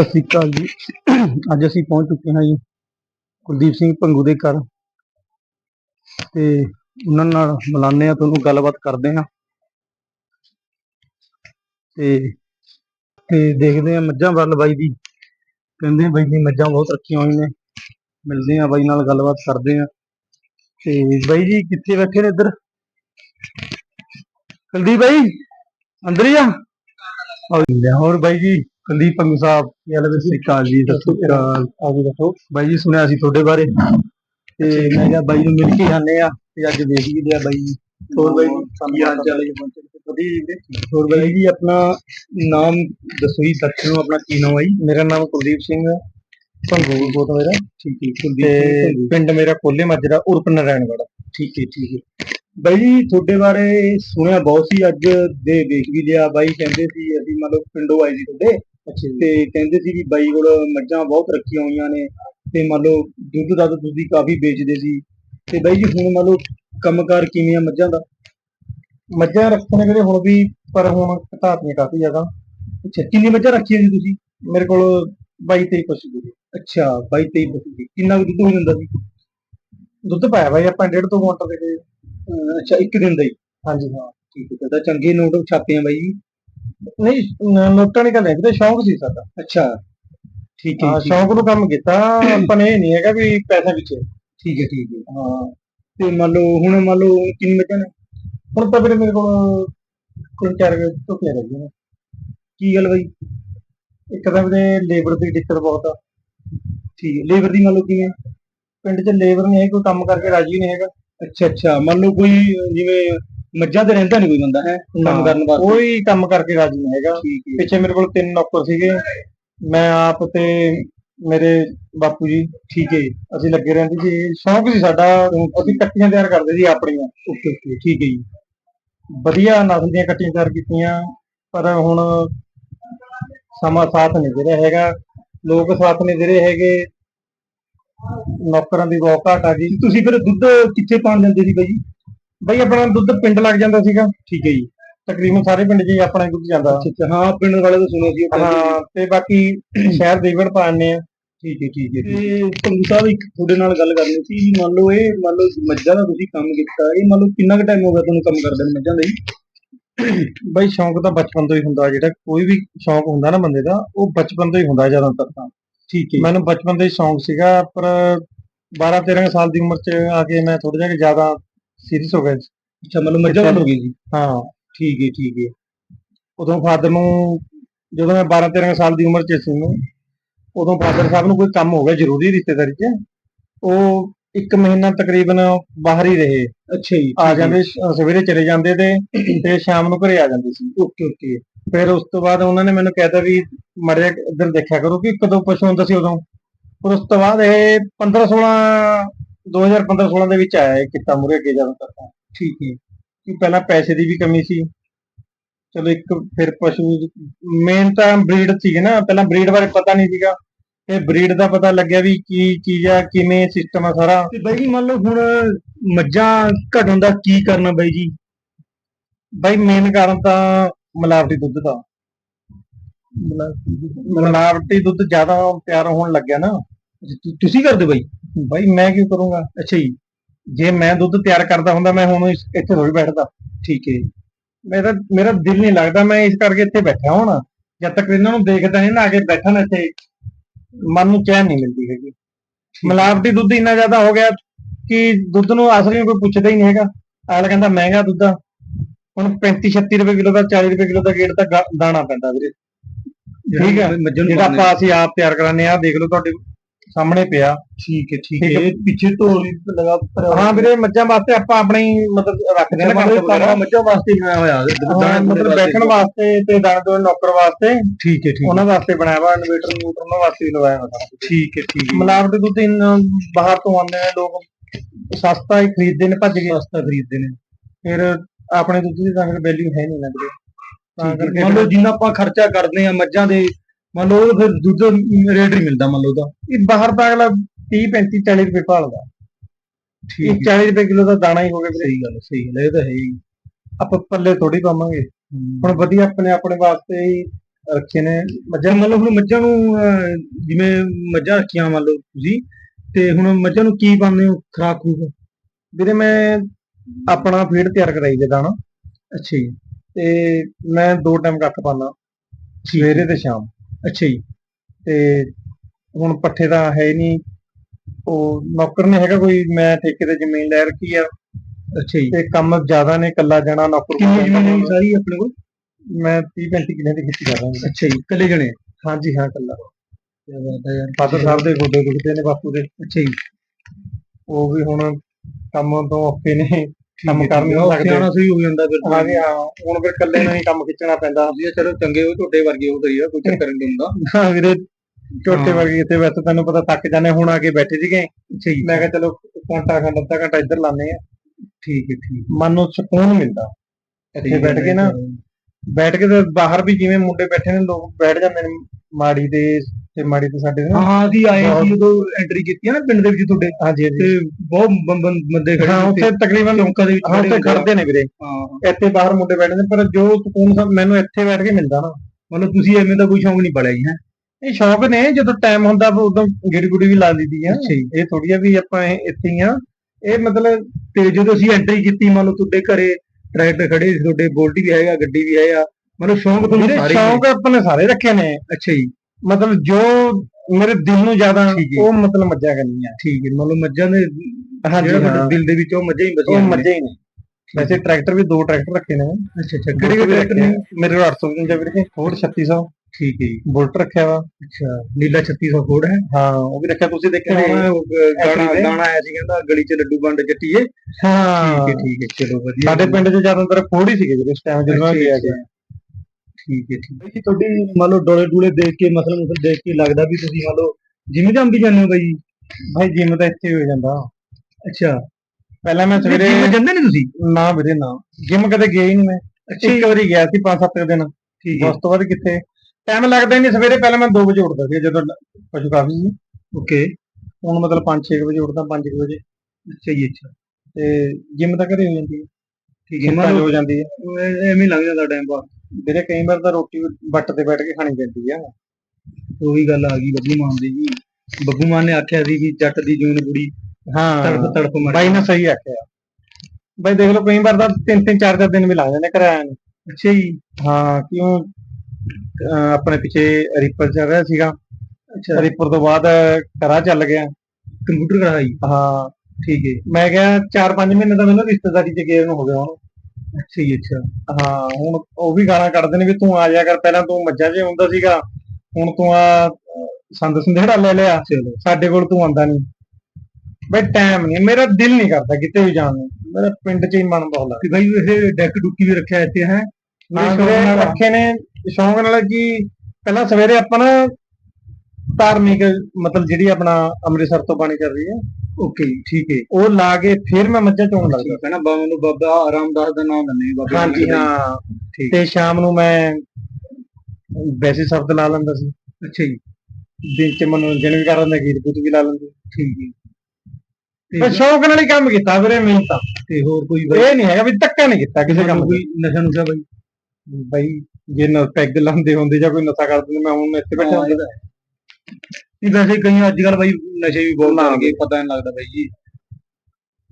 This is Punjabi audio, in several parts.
ਸਤਿ ਸ੍ਰੀ ਅਕਾਲ ਜੀ। ਅੱਜ ਅਸੀਂ ਪਹੁੰਚ ਚੁੱਕੇ ਹਾਂ ਜੀ ਕੁਲਦੀਪ ਸਿੰਘ ਭੰਗੂ ਦੇ ਘਰ। ਤੇ ਉਹਨਾਂ ਨਾਲ ਮਿਲਾਨੇ ਆ, ਤੁਹਾਨੂੰ ਗੱਲਬਾਤ ਕਰਦੇ ਹਾਂ। ਤੇ ਤੇ ਦੇਖਦੇ ਆ ਮੱਝਾਂ ਵੱਲ ਬਾਈ ਦੀ ਕਹਿੰਦੇ ਬਾਈ ਦੀ ਮੱਝਾਂ ਬਹੁਤ ਰੱਖੀਆਂ ਹੋਈਆਂ ਨੇ। ਮਿਲਦੇ ਆ ਬਾਈ ਨਾਲ ਗੱਲਬਾਤ ਕਰਦੇ ਆ ਤੇ ਬਾਈ ਜੀ, ਕਿੱਥੇ ਬੈਠੇ ਨੇ ਇੱਧਰ? ਕੁਲਦੀਪ ਬਾਈ, ਅੰਦਰ ਹੀ ਆ? ਹੋਰ ਬਾਈ ਜੀ ਕੁਲਦੀਪ ਪੰਗੂ ਸਾਹਿਬ ਹਾਲ ਹੈ ਸਤਿ ਸ੍ਰੀ ਅਕਾਲ ਜੀ ਸਤਿ ਸ੍ਰੀ ਅਕਾਲ ਜੀ ਦੱਸੋ। ਬਾਈ ਜੀ ਸੁਣਿਆ ਸੀ ਤੁਹਾਡੇ ਬਾਰੇ। ਤੇ ਮੈਂ ਕਿਹਾ ਬਾਈ ਨੂੰ ਮਿਲ ਕੇ ਜਾਂਦੇ ਆ ਤੇ ਅੱਜ ਦੇਖ ਹੀ ਲਿਆ ਬਾਈ ਜੀ। ਹੋਰ ਬਾਈ ਜੀ ਕੀ ਹਾਲ ਚਾਲ ਹੈ? ਵਧੀਆ ਜੀ ਹੋਰ ਬਾਈ ਜੀ ਆਪਣਾ ਨਾਮ ਦੱਸੋ ਜੀ ਦਰਸ਼ਕ ਨੂੰ ਆਪਣਾ ਕੀ ਨਾਮ ਹੈ ਜੀ? ਮੇਰਾ ਨਾਮ ਕੁਲਦੀਪ ਸਿੰਘ ਭੰਗੂ ਬੋਤ ਮੇਰਾ। ਠੀਕ ਹੈ ਕੁਲਦੀਪ ਭੰਗੂ ਪਿੰਡ ਮੇਰਾ ਕੋਲੇ ਮਾਜਰਾ ਉਰਪ ਨਾਰਾਇਣਗੜ੍ਹ। ਠੀਕ ਹੈ ਠੀਕ ਹੈ। ਬਾਈ ਜੀ ਤੁਹਾਡੇ ਬਾਰੇ ਸੁਣਿਆ ਬਹੁਤ ਸੀ ਅੱਜ ਦੇ ਦੇਖ ਵੀ ਲਿਆ। ਬਾਈ ਕਹਿੰਦੇ ਸੀ ਅਸੀਂ ਮਤਲਬ ਪਿੰਡੋਂ ਆਏ ਸੀ ਤੁਹਾਡੇ। ਤੇ ਕਹਿੰਦੇ ਸੀ ਵੀ ਬਾਈ ਕੋਲ ਮੱਝਾਂ ਬਹੁਤ ਰੱਖੀਆਂ ਹੋਈਆਂ ਨੇ ਤੇ ਮੰਨ ਲਓ ਦੁੱਧ ਦਾ ਤੁਸੀਂ ਕਾਫੀ ਵੇਚਦੇ ਸੀ। ਤੇ ਬਾਈ ਜੀ ਹੁਣ ਮੰਨ ਲਓ ਕੰਮਕਾਰ ਕਿਵੇਂ ਆ ਮੱਝਾਂ ਦਾ? ਮੱਝਾਂ ਰੱਖਣੇ ਜਿਹੜੇ ਹੁਣ ਵੀ ਪਰ ਹੁਣ ਘਟਾਤੀਆਂ ਕਾਫੀ ਜ਼ਿਆਦਾ। ਅੱਛਾ, ਕਿੰਨੀ ਮੱਝਾਂ ਰੱਖੀਆਂ ਸੀ ਤੁਸੀਂ? ਮੇਰੇ ਕੋਲ 22 23 ਪਸ਼ੂ ਸੀ ਅੱਛਾ 22 23 ਪਸ਼ੂ ਸੀ ਕਿੰਨਾ ਕੁ ਦੁੱਧ ਹੋ ਜਾਂਦਾ ਸੀ? ਦੁੱਧ ਪਾਇਆ ਬਾਈ ਆਪਾਂ 1.5 ਤੋਂ ਕੁਆਂਟਲ ਦੇ ਅੱਛਾ, ਇੱਕ ਦਿਨ ਦਾ ਹੀ। ਹਾਂਜੀ, ਹਾਂ, ਠੀਕ ਹੈ। ਤਾਂ ਚੰਗੇ ਨੋਟ ਛਾਪੇ ਆ ਬਾਈ ਜੀ। ਨਹੀਂ ਨੋਟਾਂ ਨਹੀਂ ਕਰਦੇ ਕਿਤੇ ਸ਼ੌਂਕ ਸੀ ਸਾਡਾ। ਅੱਛਾ ਠੀਕ ਹੈ ਸ਼ੌਂਕ ਨੂੰ ਕੰਮ ਕੀਤਾ ਆਪਾਂ ਇਹ ਨਹੀਂ ਹੈਗਾ ਵੀ ਪੈਸਾ ਪਿੱਛੇ। ਠੀਕ ਹੈ ਠੀਕ ਹੈ। ਹਾਂ। ਤੇ ਮੰਨ ਲਓ ਹੁਣ ਮੰਨ ਲਓ ਕਿੰਨੀ ਨੇ ਹੁਣ ਤਾਂ ਵੀਰੇ ਮੇਰੇ ਕੋਲ ਕੋਈ ਚਾਰ ਟੁਕੀਆਂ ਰਹਿ ਗਈਆਂ ਨੇ। ਕੀ ਗੱਲ ਬਾਈ? ਇੱਕ ਤਾਂ ਵੀਰੇ ਲੇਬਰ ਦੀ ਦਿੱਕਤ ਬਹੁਤ ਆ। ਠੀਕ ਹੈ ਲੇਬਰ ਦੀ ਮੰਨ ਲਓ ਕਿਵੇਂ? ਪਿੰਡ 'ਚ ਲੇਬਰ ਨਹੀਂ ਹੈ ਕੋਈ ਕੰਮ ਕਰਕੇ ਰਾਜੀ ਨਹੀਂ ਹੈਗਾ। ਅੱਛਾ ਅੱਛਾ। ਮੰਨ ਲਓ ਕੋਈ ਜਿਵੇਂ ਮੱਝਾਂ ਤੇ ਰਹਿੰਦਾ ਨਹੀਂ ਕੋਈ ਬੰਦਾ ਹੈ? ਕੰਮ ਕਰਨ ਵਾਸਤੇ। ਕੋਈ ਕੰਮ ਕਰਕੇ ਰਾਜੀ ਨਹੀਂ ਹੈਗਾ। ਪਿੱਛੇ ਮੇਰੇ ਕੋਲ ਤਿੰਨ ਨੌਕਰ ਸੀਗੇ। ਮੈਂ ਆਪ ਤੇ ਮੇਰੇ ਬਾਪੂ ਜੀ ਠੀਕ ਹੈ ਅਸੀਂ ਲੱਗੇ ਰਹਿੰਦੇ ਸੀ। ਸ਼ੌਂਕ ਸੀ ਸਾਡਾ ਅਸੀਂ ਕੱਟੀਆਂ ਤਿਆਰ ਕਰਦੇ ਸੀ ਆਪਣੀਆਂ। Okay okay. ਠੀਕ ਹੈ ਜੀ। ਵਧੀਆ ਨਸਲ ਦੀਆਂ ਕੱਟੀਆਂ ਤਿਆਰ ਕੀਤੀਆਂ ਪਰ ਹੁਣ ਸਮਾਂ ਸਾਥ ਨਹੀਂ ਦੇ ਰਿਹਾ ਹੈਗਾ। ਲੋਕ ਸਾਥ ਨਹੀਂ ਦੇ ਰਹੇ ਹੈਗੇ। ਨੌਕਰਾਂ ਦੀ ਬਹੁਤ ਘਾਟ ਆ ਗਈ। ਤੁਸੀਂ ਫਿਰ ਦੁੱਧ ਕਿੱਥੇ ਪਾਣ ਜਾਂਦੇ ਸੀ ਬਾਈ? ਬਾਈ ਆਪਣਾ ਦੁੱਧ ਪਿੰਡ ਲੱਗ ਜਾਂਦਾ ਸੀਗਾ। ਠੀਕ ਹੈ ਜੀ। ਤਕਰੀਬਨ ਸਾਰੇ ਪਿੰਡ 'ਚ ਹੀ ਆਪਣਾ ਦੁੱਧ ਜਾਂਦਾ। ਅੱਛਾ ਹਾਂ ਪਿੰਡ ਵਾਲੇ ਤਾਂ ਸੁਣਿਆ ਸੀ। ਹਾਂ ਤੇ ਬਾਕੀ ਸ਼ਹਿਰ ਦੇਵੜ ਪਾਣੇ ਆ ਠੀਕ ਹੈ ਠੀਕ ਹੈ ਤੇ ਪੰਗੂ ਸਾਹਿਬ ਇੱਕ ਤੁਹਾਡੇ ਨਾਲ ਗੱਲ ਕਰਨੀ ਸੀ ਵੀ ਮੰਨ ਲਓ ਇਹ ਮੰਨ ਲਓ ਮੱਝਾਂ ਦਾ ਤੁਸੀਂ ਕੰਮ ਕੀਤਾ। ਇਹ ਮੰਨ ਲਓ ਕਿੰਨਾ ਕੁ ਟਾਈਮ ਹੋ ਗਿਆ ਤੁਹਾਨੂੰ ਕੰਮ ਕਰਦੇ ਨੂੰ ਮੱਝਾਂ ਦਾ ਜੀ? ਬਾਈ ਸ਼ੌਂਕ ਤਾਂ ਬਚਪਨ ਤੋਂ ਹੀ ਹੁੰਦਾ ਜਿਹੜਾ। ਕੋਈ ਵੀ ਸ਼ੌਂਕ ਹੁੰਦਾ ਨਾ ਬੰਦੇ ਦਾ ਉਹ ਬਚਪਨ ਤੋਂ ਹੀ ਹੁੰਦਾ ਜ਼ਿਆਦਾਤਰ ਤਾਂ। ਠੀਕ ਹੈ ਮੈਨੂੰ ਬਚਪਨ ਤੋਂ ਹੀ ਸ਼ੌਂਕ ਸੀਗਾ ਪਰ 12 13 ਸਾਲ ਦੀ ਉਮਰ 'ਚ ਆ ਕੇ ਮੈਂ ਥੋੜਾ ਜਿਹਾ ਜ਼ਿਆਦਾ ਸੀਰੀਅਸ ਹੋ ਗਿਆ ਅੱਛਾ ਮਤਲਬ ਮੱਝਾਂ ਹੋ ਗਈ ਜੀ? ਹਾਂ ਠੀਕ ਹੈ ਠੀਕ ਹੈ। ਉਦੋਂ ਫਾਦਰ ਨੂੰ ਜਦੋਂ ਮੈਂ 12 13 ਸਾਲ ਦੀ ਉਮਰ 'ਚ ਸੀ ਮੈਂ ਉਦੋਂ ਫਾਦਰ ਸਾਹਿਬ ਨੂੰ ਕੋਈ ਕੰਮ ਹੋ ਗਿਆ ਜ਼ਰੂਰੀ ਰਿਸ਼ਤੇਦਾਰੀ 'ਚ ਉਹ ਇੱਕ ਮਹੀਨਾ ਤਕਰੀਬਨ ਬਾਹਰ ਹੀ ਰਹੇ। ਅੱਛਾ ਜੀ ਆ ਜਾਂਦੇ ਸ- ਸਵੇਰੇ ਚਲੇ ਜਾਂਦੇ ਤੇ ਤੇ ਸ਼ਾਮ ਨੂੰ ਘਰੇ ਆ ਜਾਂਦੇ ਸੀ। Okay okay. ਫਿਰ ਉਸ ਤੋਂ ਬਾਅਦ ਉਹਨਾਂ ਨੇ ਮੈਨੂੰ ਕਹਿਤਾ ਵੀ ਮੜਿਆ ਇੱਧਰ ਦੇਖਿਆ ਕਰੋ ਕਿ ਕਦੋਂ ਪਸ਼ੂ ਹੁੰਦਾ ਸੀ ਉਦੋਂ। ਫਿਰ ਉਸ ਤੋਂ ਬਾਅਦ ਇਹ 15 16 2015 16 ਦੇ ਵਿੱਚ ਆਇਆ ਇਹ ਕਿੱਤਾ ਮੁਰੇ ਅੱਗੇ ਜਦੋਂ ਤੱਕ ਠੀਕ ਹੈ। ਕਿ ਪਹਿਲਾਂ ਪੈਸੇ ਦੀ ਵੀ ਕਮੀ ਸੀ। ਚਲੋ ਇੱਕ ਫਿਰ ਪਸ਼ੂ ਮੇਨ ਤਾਂ ਬਰੀਡ ਸੀਗੇ ਨਾ। ਪਹਿਲਾਂ ਬਰੀਡ ਬਾਰੇ ਪਤਾ ਨਹੀਂ ਸੀਗਾ। ਤੇ ਬਰੀਡ ਦਾ ਪਤਾ ਲੱਗਿਆ ਵੀ ਕੀ ਚੀਜ਼ ਆ ਕਿਵੇਂ ਸਿਸਟਮ ਆ ਸਾਰਾ। ਤੇ ਬਾਈ ਜੀ ਮੰਨ ਲਓ ਹੁਣ ਮੱਝਾਂ ਘਟਣ ਦਾ ਕੀ ਕਰਨਾ ਬਾਈ ਜੀ? ਬਾਈ ਮੇਨ ਕਾਰਨ ਤਾਂ ਮਿਲਾਵਟੀ ਦੁੱਧ ਦਾ। ਮਿਲਾਵਟੀ ਦੁੱਧ ਜ਼ਿਆਦਾ ਤਿਆਰ ਹੋਣ ਲੱਗਿਆ ਨਾ। ਤੁ- ਤੁਸੀਂ ਕਰਦੇ ਬਾਈ? ਬਾਈ ਮੈਂ ਕੀ ਕਰੂੰਗਾ? ਅੱਛਾ ਜੀ ਜੇ ਮੈਂ ਦੁੱਧ ਤਿਆਰ ਕਰਦਾ ਹੁੰਦਾ ਮੈਂ ਹੁਣ ਇਸ- ਇੱਥੇ ਥੋੜੀ ਬੈਠਦਾ। ਠੀਕ ਹੈ ਮੇਰਾ ਮੇਰਾ ਦਿਲ ਨਹੀਂ ਲੱਗਦਾ ਮੈਂ ਇਸ ਕਰਕੇ ਇੱਥੇ ਬੈਠਾ ਹੁਣ। ਜਦ ਤੱਕ ਇਹਨਾਂ ਨੂੰ ਦੇਖਦਾ ਨਹੀਂ ਨਾ ਆ ਕੇ ਬੈਠਣ ਇੱਥੇ ਮਨ ਨੂੰ ਚੈਨ ਨਹੀਂ ਮਿਲਦੀ ਹੈਗੀ। ਮਿਲਾਵਟੀ ਦੁੱਧ ਇੰਨਾ ਜ਼ਿਆਦਾ ਹੋ ਗਿਆ ਕਿ ਦੁੱਧ ਨੂੰ ਅਸਲੀ ਕੋਈ ਪੁੱਛਦਾ ਹੀ ਨਹੀਂ ਹੈਗਾ। ਅਗਲਾ ਕਹਿੰਦਾ ਮਹਿੰਗਾ ਦੁੱਧ ਆ। ਹੁਣ 35 36 ਰੁਪਏ ਕਿਲੋ ਦਾ 40 ਰੁਪਏ ਕਿਲੋ ਦਾ ਗੇੜ ਤਾਂ ਗਾ- ਦਾਣਾ ਪੈਂਦਾ ਵੀਰੇ। ਠੀਕ ਹੈ ਜਿਹੜਾ ਆਪਾਂ ਅਸੀਂ ਆਪ ਤਿਆਰ ਕਰਾਨੇ ਆ ਦੇਖ ਲਓ ਤੁਹਾਡੇ ਸਾਹਮਣੇ ਪਿਆ। ਠੀਕ ਹੈ ਠੀਕ ਹੈ। ਪਿੱਛੇ ਢੋਲੀ ਲਗਾ ਹਾਂ ਵੀਰੇ ਮੱਝਾਂ ਵਾਸਤੇ ਆਪਾਂ ਆਪਣੀ ਮਤਲਬ ਰੱਖਦੇ ਨੇ ਵਗੈਰਾ ਮੱਝਾਂ ਵਾਸਤੇ ਬਣਾਇਆ ਹੋਇਆ ਮਤਲਬ ਬੈਠਣ ਵਾਸਤੇ ਤੇ ਦਾਣੇ ਦੋਣ ਨੌਕਰ ਵਾਸਤੇ। ਠੀਕ ਹੈ ਠੀਕ ਉਹਨਾਂ ਵਾਸਤੇ ਬਣਾਇਆ ਹੋਇਆ ਇਨਵੇਟਰ ਨੂਟਰ ਉਹਨਾਂ ਵਾਸਤੇ ਵੀ ਲਵਾਇਆ ਹੋਇਆ। ਠੀਕ ਹੈ ਠੀਕ ਹੈ। ਮਿਲਾਵਟੀ ਦੁੱਧ ਬਾਹਰ ਤੋਂ ਆਉਂਦੇ ਨੇ ਲੋਕ ਸਸਤਾ ਹੀ ਖਰੀਦਦੇ ਨੇ ਭੱਜ ਕੇ ਸਸਤਾ ਖਰੀਦਦੇ ਨੇ। ਫਿਰ ਆਪਣੇ ਦੁੱਧ ਦੀ ਤਾਂ ਵੈਲਿਊ ਹੈ ਨਹੀਂ ਲੱਗਦੀ ਤਾਂ ਕਰਕੇ ਮੰਨ ਲਓ ਜਿੰਨਾ ਆਪਾਂ ਖਰਚਾ ਕਰਦੇ ਆ ਮੱਝਾਂ ਦੇ ਮੰਨ ਲਓ ਉਹ ਫਿਰ ਦੁੱਧ ਰੇਟ ਹੀ ਮਿਲਦਾ ਮੰਨ ਲਓ ਉਹਦਾ। ਇਹ ਬਾਹਰ ਤਾਂ ਅਗਲਾ 30 35 40 ਰੁਪਏ ਭਾਲਦਾ ਠੀਕ 40 ਰੁਪਏ ਕਿਲੋ ਦਾ ਦਾਣਾ ਹੀ ਹੋ ਗਿਆ। ਸਹੀ ਗੱਲ ਸਹੀ ਗੱਲ ਇਹ ਤਾਂ ਹੈ ਹੀ। ਆਪਾਂ ਪੱਲੇ ਥੋੜੀ ਪਾਵਾਂਗੇ। ਹੁਣ ਵਧੀਆ ਆਪਣੇ ਆਪਣੇ ਵਾਸਤੇ ਹੀ ਰੱਖੇ ਨੇ। ਮੱਝਾਂ ਮੰਨ ਲਓ ਹੁਣ ਮੱਝਾਂ ਨੂੰ ਜਿਵੇਂ ਮੱਝਾਂ ਰੱਖੀਆਂ ਮੰਨ ਲਓ ਤੁਸੀਂ ਤੇ ਹੁਣ ਮੱਝਾਂ ਨੂੰ ਕੀ ਪਾਉਂਦੇ ਹੋ? ਖਰਾਕ ਖੂਕ ਵੀਰੇ ਮੈਂ ਆਪਣਾ ਫੀਡ ਤਿਆਰ ਕਰਾਈ ਜੇ ਦਾਣਾ। ਅੱਛਾ ਜੀ। ਤੇ ਮੈਂ ਦੋ ਟਾਈਮ ਕੱਖ ਪਾਣਾ ਸਵੇਰੇ ਤੇ ਸ਼ਾਮ। ਅੱਛਾ ਜੀ। ਤੇ ਹੁਣ ਪੱਠੇ ਦਾ ਹੈ ਨਹੀਂ। ਉਹ ਨੌਕਰ ਨੇ ਹੈਗਾ ਕੋਈ। ਮੈਂ ਠੇਕੇ ਤੇ ਜ਼ਮੀਨ ਲੈ ਰੱਖੀ ਆ। ਅੱਛਾ ਜੀ। ਤੇ ਕੰਮ ਜ਼ਿਆਦਾ ਨੇ ਕੱਲਾ ਜਾਣਾ ਨੌਕਰ ਕੋਲ ਕਿੰਨੀ ਜ਼ਮੀਨ। ਸਾਰੀ ਆਪਣੇ ਕੋਲ? ਮੈਂ 30 35 ਕਿੱਲੇ ਦੀ ਖੇਤੀ ਕਰ ਰਿਹਾ ਹਾਂ ਅੱਛਾ ਜੀ ਇਕੱਲੇ ਜਣੇ? ਹਾਂਜੀ ਹਾਂ ਕੱਲਾ ਅੱਛਾ ਫਾਦਰ ਸਾਹਿਬ ਦੇ ਗੋਡੇ ਦੁਖਦੇ ਨੇ ਬਾਪੂ ਦੇ। ਜੀ। ਉਹ ਵੀ ਹੁਣ ਕੰਮ ਤੋਂ ਔਖੇ ਨੇ। ਕੰਮ ਹੈ, ਕਰ ਨਹੀਂ ਸਕਦੇ ਸਿਆਣਾ ਸਹੀ ਹੋ ਜਾਂਦਾ ਫਿਰ ਹਾਂਜੀ ਹਾਂ ਹੁਣ ਫਿਰ ਇਕੱਲੇ ਨਾਲ ਹੀ ਕੰਮ ਖਿੱਚਣਾ ਪੈਂਦਾ। ਵਧੀਆ ਚਲੋ ਚੰਗੇ ਹੋ ਤੁਹਾਡੇ ਵਰਗੇ ਹੋ ਗਈ ਆ ਕੋਈ ਚੱਕਰ ਨਹੀਂ ਹੁੰਦਾ। ਹਾਂ ਵੀਰੇ ਛੋਟੇ ਹਾਂ। ਵਰਗੇ ਇੱਥੇ ਵੈਸੇ ਤੈਨੂੰ ਪਤਾ ਥੱਕ ਜਾਂਦੇ ਹੁਣ ਆ ਕੇ ਬੈਠੇ ਸੀਗੇ। ਜੀ ਮੈਂ ਕਿਹਾ ਚਲੋ ਘੰਟਾ ਖੰਡ ਅੱਧਾ ਘੰਟਾ ਇੱਧਰ ਲਾਣੇ ਆ ਠੀਕ ਹੈ ਠੀਕ ਮਨ ਨੂੰ ਸਕੂਨ ਮਿਲਦਾ। ਇੱਥੇ ਬੈਠ ਕੇ ਨਾ ਬੈਠ ਕੇ ਤੇ ਬਾਹਰ ਵੀ ਜਿਵੇਂ ਮੁੰਡੇ ਬੈਠੇ ਨੇ ਲੋਕ ਬੈਠ ਜਾਂਦੇ ਨੇ ਮਾੜੀ ਦੇ ਤੇ ਮਾੜੀ ਤੇ ਸਾਡੇ ਹਾਂ ਨਾ ਹਾਂ ਅਸੀਂ ਆਏ ਸੀ ਜਦੋਂ ਐਂਟਰੀ ਕੀਤੀ ਆ ਨਾ ਪਿੰਡ ਦੇ ਵਿੱਚ ਤੁਹਾਡੇ। ਹਾਂਜੀ ਹਾਂਜੀ। ਤੇ ਬਹੁਤ ਬੰ- ਬੰ- ਬੰਦੇ ਖੜੇ ਹਾਂ ਉੱਥੇ ਤਕਰੀਬਨ ਚੌਂਕਾਂ ਦੇ ਵਿੱਚ ਹਾਂ ਖੜੇ ਉੱਥੇ ਹੁੰਦੇ ਆ। ਖੜਦੇ ਨੇ ਵੀਰੇ। ਹਾਂ ਇੱਥੇ ਬਾਹਰ ਮੁੰਡੇ ਬੈਠੇ ਨੇ ਪਰ ਜੋ ਸਕੂਨ ਸਾ- ਮੈਨੂੰ ਇੱਥੇ ਬੈਠ ਕੇ ਮਿਲਦਾ ਨਾ। ਮਤਲਬ ਤੁਸੀਂ ਐਵੇਂ ਦਾ ਕੋਈ ਸ਼ੌਂਕ ਨਹੀਂ ਪੜਿਆ ਜੀ ਹੈ? ਇਹ ਸ਼ੌਕ ਨੇ ਜਦੋਂ ਟਾਈਮ ਹੁੰਦਾ ਉਦੋਂ ਗਿੜੀ ਗੁੜੀ ਵੀ ਲਾ ਲਈਦੀ ਆ। ਅੱਛਾ ਜੀ। ਇਹ ਥੋੜੀ ਆ ਵੀ ਆਪਾਂ ਇਹ ਇੱਥੇ ਹੀ ਆ। ਇਹ ਮਤਲਬ ਤੇ ਜਦੋਂ ਅਸੀਂ ਐਂਟਰੀ ਕੀਤੀ ਮੰਨ ਲਓ ਤੁਹਾਡੇ ਘਰੇ ਟਰੈਕਟਰ ਖੜੇ ਸੀ ਤੁਹਾਡੇ ਬੋਲਟੀ ਵੀ ਹੈਗਾ ਗੱਡੀ ਵੀ ਹੈਗਾ। ਮਤਲਬ ਸ਼ੌਂਕ ਤੁਹਾਨੂੰ ਸਾਰੇ ਹੀ ਨੇ। ਸ਼ੌਕ ਆਪਣੇ ਸਾਰੇ ਰੱਖੇ ਨੇ। ਅੱਛਾ ਜੀ। ਮਤਲਬ ਜੋ ਮੇਰੇ ਦਿਲ ਨੂੰ ਜ਼ਿਆਦਾ ਠੀਕ ਹੈ। ਉਹ ਮਤਲਬ ਮੱਝਾਂ ਕਰਨੀਆਂ। ਠੀਕ ਹੈ ਮਤਲਬ ਮੱਝਾਂ ਦੇ ਹਾਂਜੀ ਜਿਹੜਾ ਹਾਂ। ਤੁਹਾਡੇ ਦਿਲ ਦੇ ਵਿੱਚ ਉਹ ਮੱਝਾਂ ਹੀ ਉਹ। ਮੱਝਾਂ ਹੀ ਨੇ। ਵੈਸੇ ਟਰੈਕਟਰ ਵੀ ਦੋ ਟਰੈਕਟਰ ਰੱਖੇ ਨੇ। ਅੱਛਾ ਅੱਛਾ। ਕਿਹੜੇ ਟਰੈਕਟਰ ਨੇ ਮੇਰੇ ਕੋਲ 855 ਵੀਰੇ ਹੋਰ 3600 ਠੀਕ ਹੈ ਜੀ। ਬੁਲਟ ਰੱਖਿਆ ਵਾ। ਅੱਛਾ ਨੀਲਾ 3600 ਫੋੜ ਹੈ। ਹਾਂ ਉਹ ਵੀ ਰੱਖਿਆ। ਤੁਸੀਂ ਦੇਖਿਆ ਹੋਣਾ ਉਹ, ਅਹ, ਗਾਣਾ ਗਾਣਾ ਆਇਆ ਸੀ ਕਹਿੰਦਾ ਗਲੀ 'ਚ ਲੱਡੂ ਵੰਡ ਜੱਟੀਏ। ਠੀਕ ਹਾਂ ਹੈ ਠੀਕ ਹੈ। ਚਲੋ ਵਧੀਆ। ਸਾਡੇ ਪਿੰਡ 'ਚ ਜ਼ਿਆਦਾਤਰ ਫੋੜ ਹੀ ਸੀਗੇ ਜਿਹੜੇ ਉਸ ਟਾਈਮ ਜਦੋਂ ਮੈਂ ਅੱਛਾ, ਗਿਆ। ਸੀ। ਠੀਕ ਹੈ ਠੀਕ ਹੈ। ਜੀ ਤੁਹਾਡੀ ਮੰਨ ਲਓ ਡੋਲੇ ਡੂਲੇ ਦੇਖ ਕੇ ਮਸਲ ਮਸਲ ਦੇਖ ਕੇ ਲੱਗਦਾ ਵੀ ਤੁਸੀਂ ਮੰਨ ਲਓ ਜਿਮ ਜੰਮ ਵੀ ਜਾਂਦੇ ਹੋ ਬਾਈ ਭਾਈ ਜਿਮ ਤਾਂ ਇੱਥੇ ਹੀ ਹੋ ਜਾਂਦਾ। ਅੱਛਾ। ਪਹਿਲਾਂ ਮੈਂ ਸਵੇਰੇ ਜਿਮ ਜਾਂਦੇ ਨਹੀਂ ਤੁਸੀਂ? ਨਾ ਵੀਰੇ ਨਾ। ਜਿਮ ਕਦੇ ਗਿਆ ਹੀ ਨਹੀਂ ਮੈਂ। ਇੱਕ ਵਾਰੀ ਗਿਆ ਸੀ 5-7 ਦਿਨ। ਠੀਕ ਉਸ ਤੋਂ ਬਾਅਦ ਕਿੱਥੇ? ਟਾਈਮ ਲੱਗਦਾ ਹੀ ਨਹੀਂ ਸਵੇਰੇ ਪਹਿਲਾਂ ਮੈਂ 2 ਵਜੇ ਉੱਠਦਾ ਸੀ ਜਦੋਂ ਪਸ਼ੂ ਕਾਫੀ ਸੀ। ਓਕੇ। ਹੁਣ ਮਤਲਬ 5-6 ਵਜੇ ਉੱਠਦਾ 5 ਵਜੇ। ਅੱਛਾ ਜੀ ਅੱਛਾ। ਤੇ ਜਿਮ ਤਾਂ ਘਰੇ ਹੋ ਜਾਂਦੀ ਹੈ। ਠੀਕ ਹੈ ਜਿੰਮ ਹੋ ਜਾਂਦੀ ਹੈ। ਐਵੇਂ ਲੰਘ ਜਾਂਦਾ ਟਾਈਮ ਪਾਸ ਵੀਰੇ ਕਈ ਵਾਰ ਤਾਂ ਰੋਟੀ ਬੱਟ ਤੇ ਬੈਠ ਕੇ ਖਾਣੀ ਪੈਂਦੀ ਆ। ਉਹੀ ਗੱਲ ਆ ਗਈ ਬੱਬੂ ਮਾਨ ਦੀ ਜੀ। ਬੱਬੂ ਮਾਨ ਨੇ ਆਖਿਆ ਸੀ ਵੀ ਜੱਟ ਦੀ ਜੂਨ ਕੁੜੀ ਤੜਪ ਹਾਂ ਤੜਪ ਮਰ ਬਾਈ ਨੇ ਸਹੀ ਆਖਿਆ। ਬਾਈ ਦੇਖ ਲਓ ਕਈ ਵਾਰ ਤਾਂ ਤਿੰਨ ਤਿੰਨ ਚਾਰ ਚਾਰ ਦਿਨ ਵੀ ਲੱਗ ਜਾਂਦੇ ਘਰੇ ਆਇਆ ਨੂੰ। ਅੱਛਾ ਜੀ। ਹਾਂ ਕਿਉਂ? ਅਹ ਆਪਣੇ ਪਿੱਛੇ ਰੀਪਰ ਚੱਲ ਰਿਹਾ ਸੀਗਾ। ਅੱਛਾ। ਰੀਪਰ ਤੋਂ ਬਾਅਦ ਕਰਾ ਚੱਲ ਗਿਆ। ਕੰਪਿਊਟਰ ਕਰਾਈ ਹਾਂ। ਠੀਕ ਹੈ। ਮੈਂ ਕਿਹਾ 4-5 ਮਹੀਨੇ ਤਾਂ ਮੈਨੂੰ ਰਿਸ਼ਤੇਦਾਰੀ ਚ ਗਏ ਨੂੰ ਹੋ ਗਿਆ ਹੁਣ। ਅੱਛਾ ਜੀ ਅੱਛਾ। ਹਾਂ ਹੁਣ ਉਹ ਵੀ ਗਾਲਾਂ ਕੱਢਦੇ ਨੇ ਵੀ ਤੂੰ ਆ ਜਾ ਕਰ ਪਹਿਲਾਂ ਤੂੰ ਮੱਝਾਂ 'ਚ ਹੁੰਦਾ ਸੀਗਾ ਹੁਣ ਤੂੰ ਆ ਸੰਦ ਸੰਧੇੜਾ ਲੈ ਲਿਆ। ਚਲੋ ਸਾਡੇ ਕੋਲ ਤੂੰ ਆਂਦਾ ਨਹੀਂ ਬਈ ਟਾਈਮ ਨਹੀਂ ਮੇਰਾ ਦਿਲ ਨਹੀਂ ਕਰਦਾ ਕਿਤੇ ਵੀ ਜਾਣ ਨੂੰ। ਮੇਰਾ ਪਿੰਡ 'ਚ ਹੀ ਮਨ ਬਹੁਤ ਲੱਗਦਾ। ਤੇ ਬਾਈ ਇਹ ਡੈਕ ਡੁੱਕੀ ਵੀ ਰੱਖਿਆ ਇੱਥੇ ਹੈ? ਰੱਖੇ ਨੇ। ਸ਼ੌਂਕ ਨਾਲ ਕਿ ਪਹਿਲਾਂ ਸਵੇਰੇ ਆਪਾਂ ਨਾ ਧਾਰਮਿਕ ਮਤਲਬ ਜਿਹੜੀ ਆਪਣਾ ਅੰਮ੍ਰਿਤਸਰ ਤੋਂ ਬਾਣੀ ਚੱਲ ਰਹੀ ਹੈ ਓਕੇ ਠੀਕ ਹੈ ਉਹ ਲਾ ਕੇ ਫਿਰ ਮੈਂ ਮੱਝਾਂ ਚੋਣ ਲੱਗਦਾ। ਠੀਕ ਹੈ ਨਾ ਬਾਬਾ ਨੂੰ ਬਾਬਾ ਆਰਾਮਦਾਸ ਦਾ ਨਾਮ ਲੈਣੇ ਬਾਬਾ ਹਾਂਜੀ ਹਾਂ ਠੀਕ ਤੇ ਸ਼ਾਮ ਨੂੰ ਮੈਂ ਵੈਸੇ ਸ਼ਬਦ ਲਾ ਲੈਂਦਾ ਸੀ। ਅੱਛਾ ਜੀ। ਦਿਨ ਚ ਮਨੋਰੰਜਨ ਵੀ ਕਰ ਲੈਂਦਾ ਗੀਤ ਗੁੱਤ ਵੀ ਲਾ ਲੈਂਦੇ। ਠੀਕ ਹੈ। ਤੇ ਸ਼ੌਂਕ ਨਾਲ ਹੀ ਕੰਮ ਕੀਤਾ ਵੀਰੇ ਮੈਂ ਤਾਂ। ਤੇ ਹੋਰ ਕੋਈ ਇਹ ਨਹੀਂ ਹੈਗਾ ਵੀ ਧੱਕਾ ਨਹੀਂ ਕੀਤਾ ਕਿਸੇ ਕੰਮ ਕੋਈ ਨਸ਼ਾ ਨੁਸ਼ਾ ਬਾਈ? ਦਾ ਬਈ ਜੇ ਨਾ ਪੈਗ ਲਾਉਂਦੇ ਹੁੰਦੇ ਜਾਂ ਕੋਈ ਨਸ਼ਾ ਕਰਦੇ ਮੈਂ ਹੁਣ ਇੱਥੇ ਬੈਠਾ ਹਾਂ, ਇਹ ਵੈਸੇ ਕਈ ਅੱਜ ਕੱਲ ਬਾਈ ਨਸ਼ੇ ਵੀ ਬਹੁਤ ਲੱਗ ਗਏ ਪਤਾ ਨਹੀਂ ਲੱਗਦਾ ਬਾਈ ਜੀ।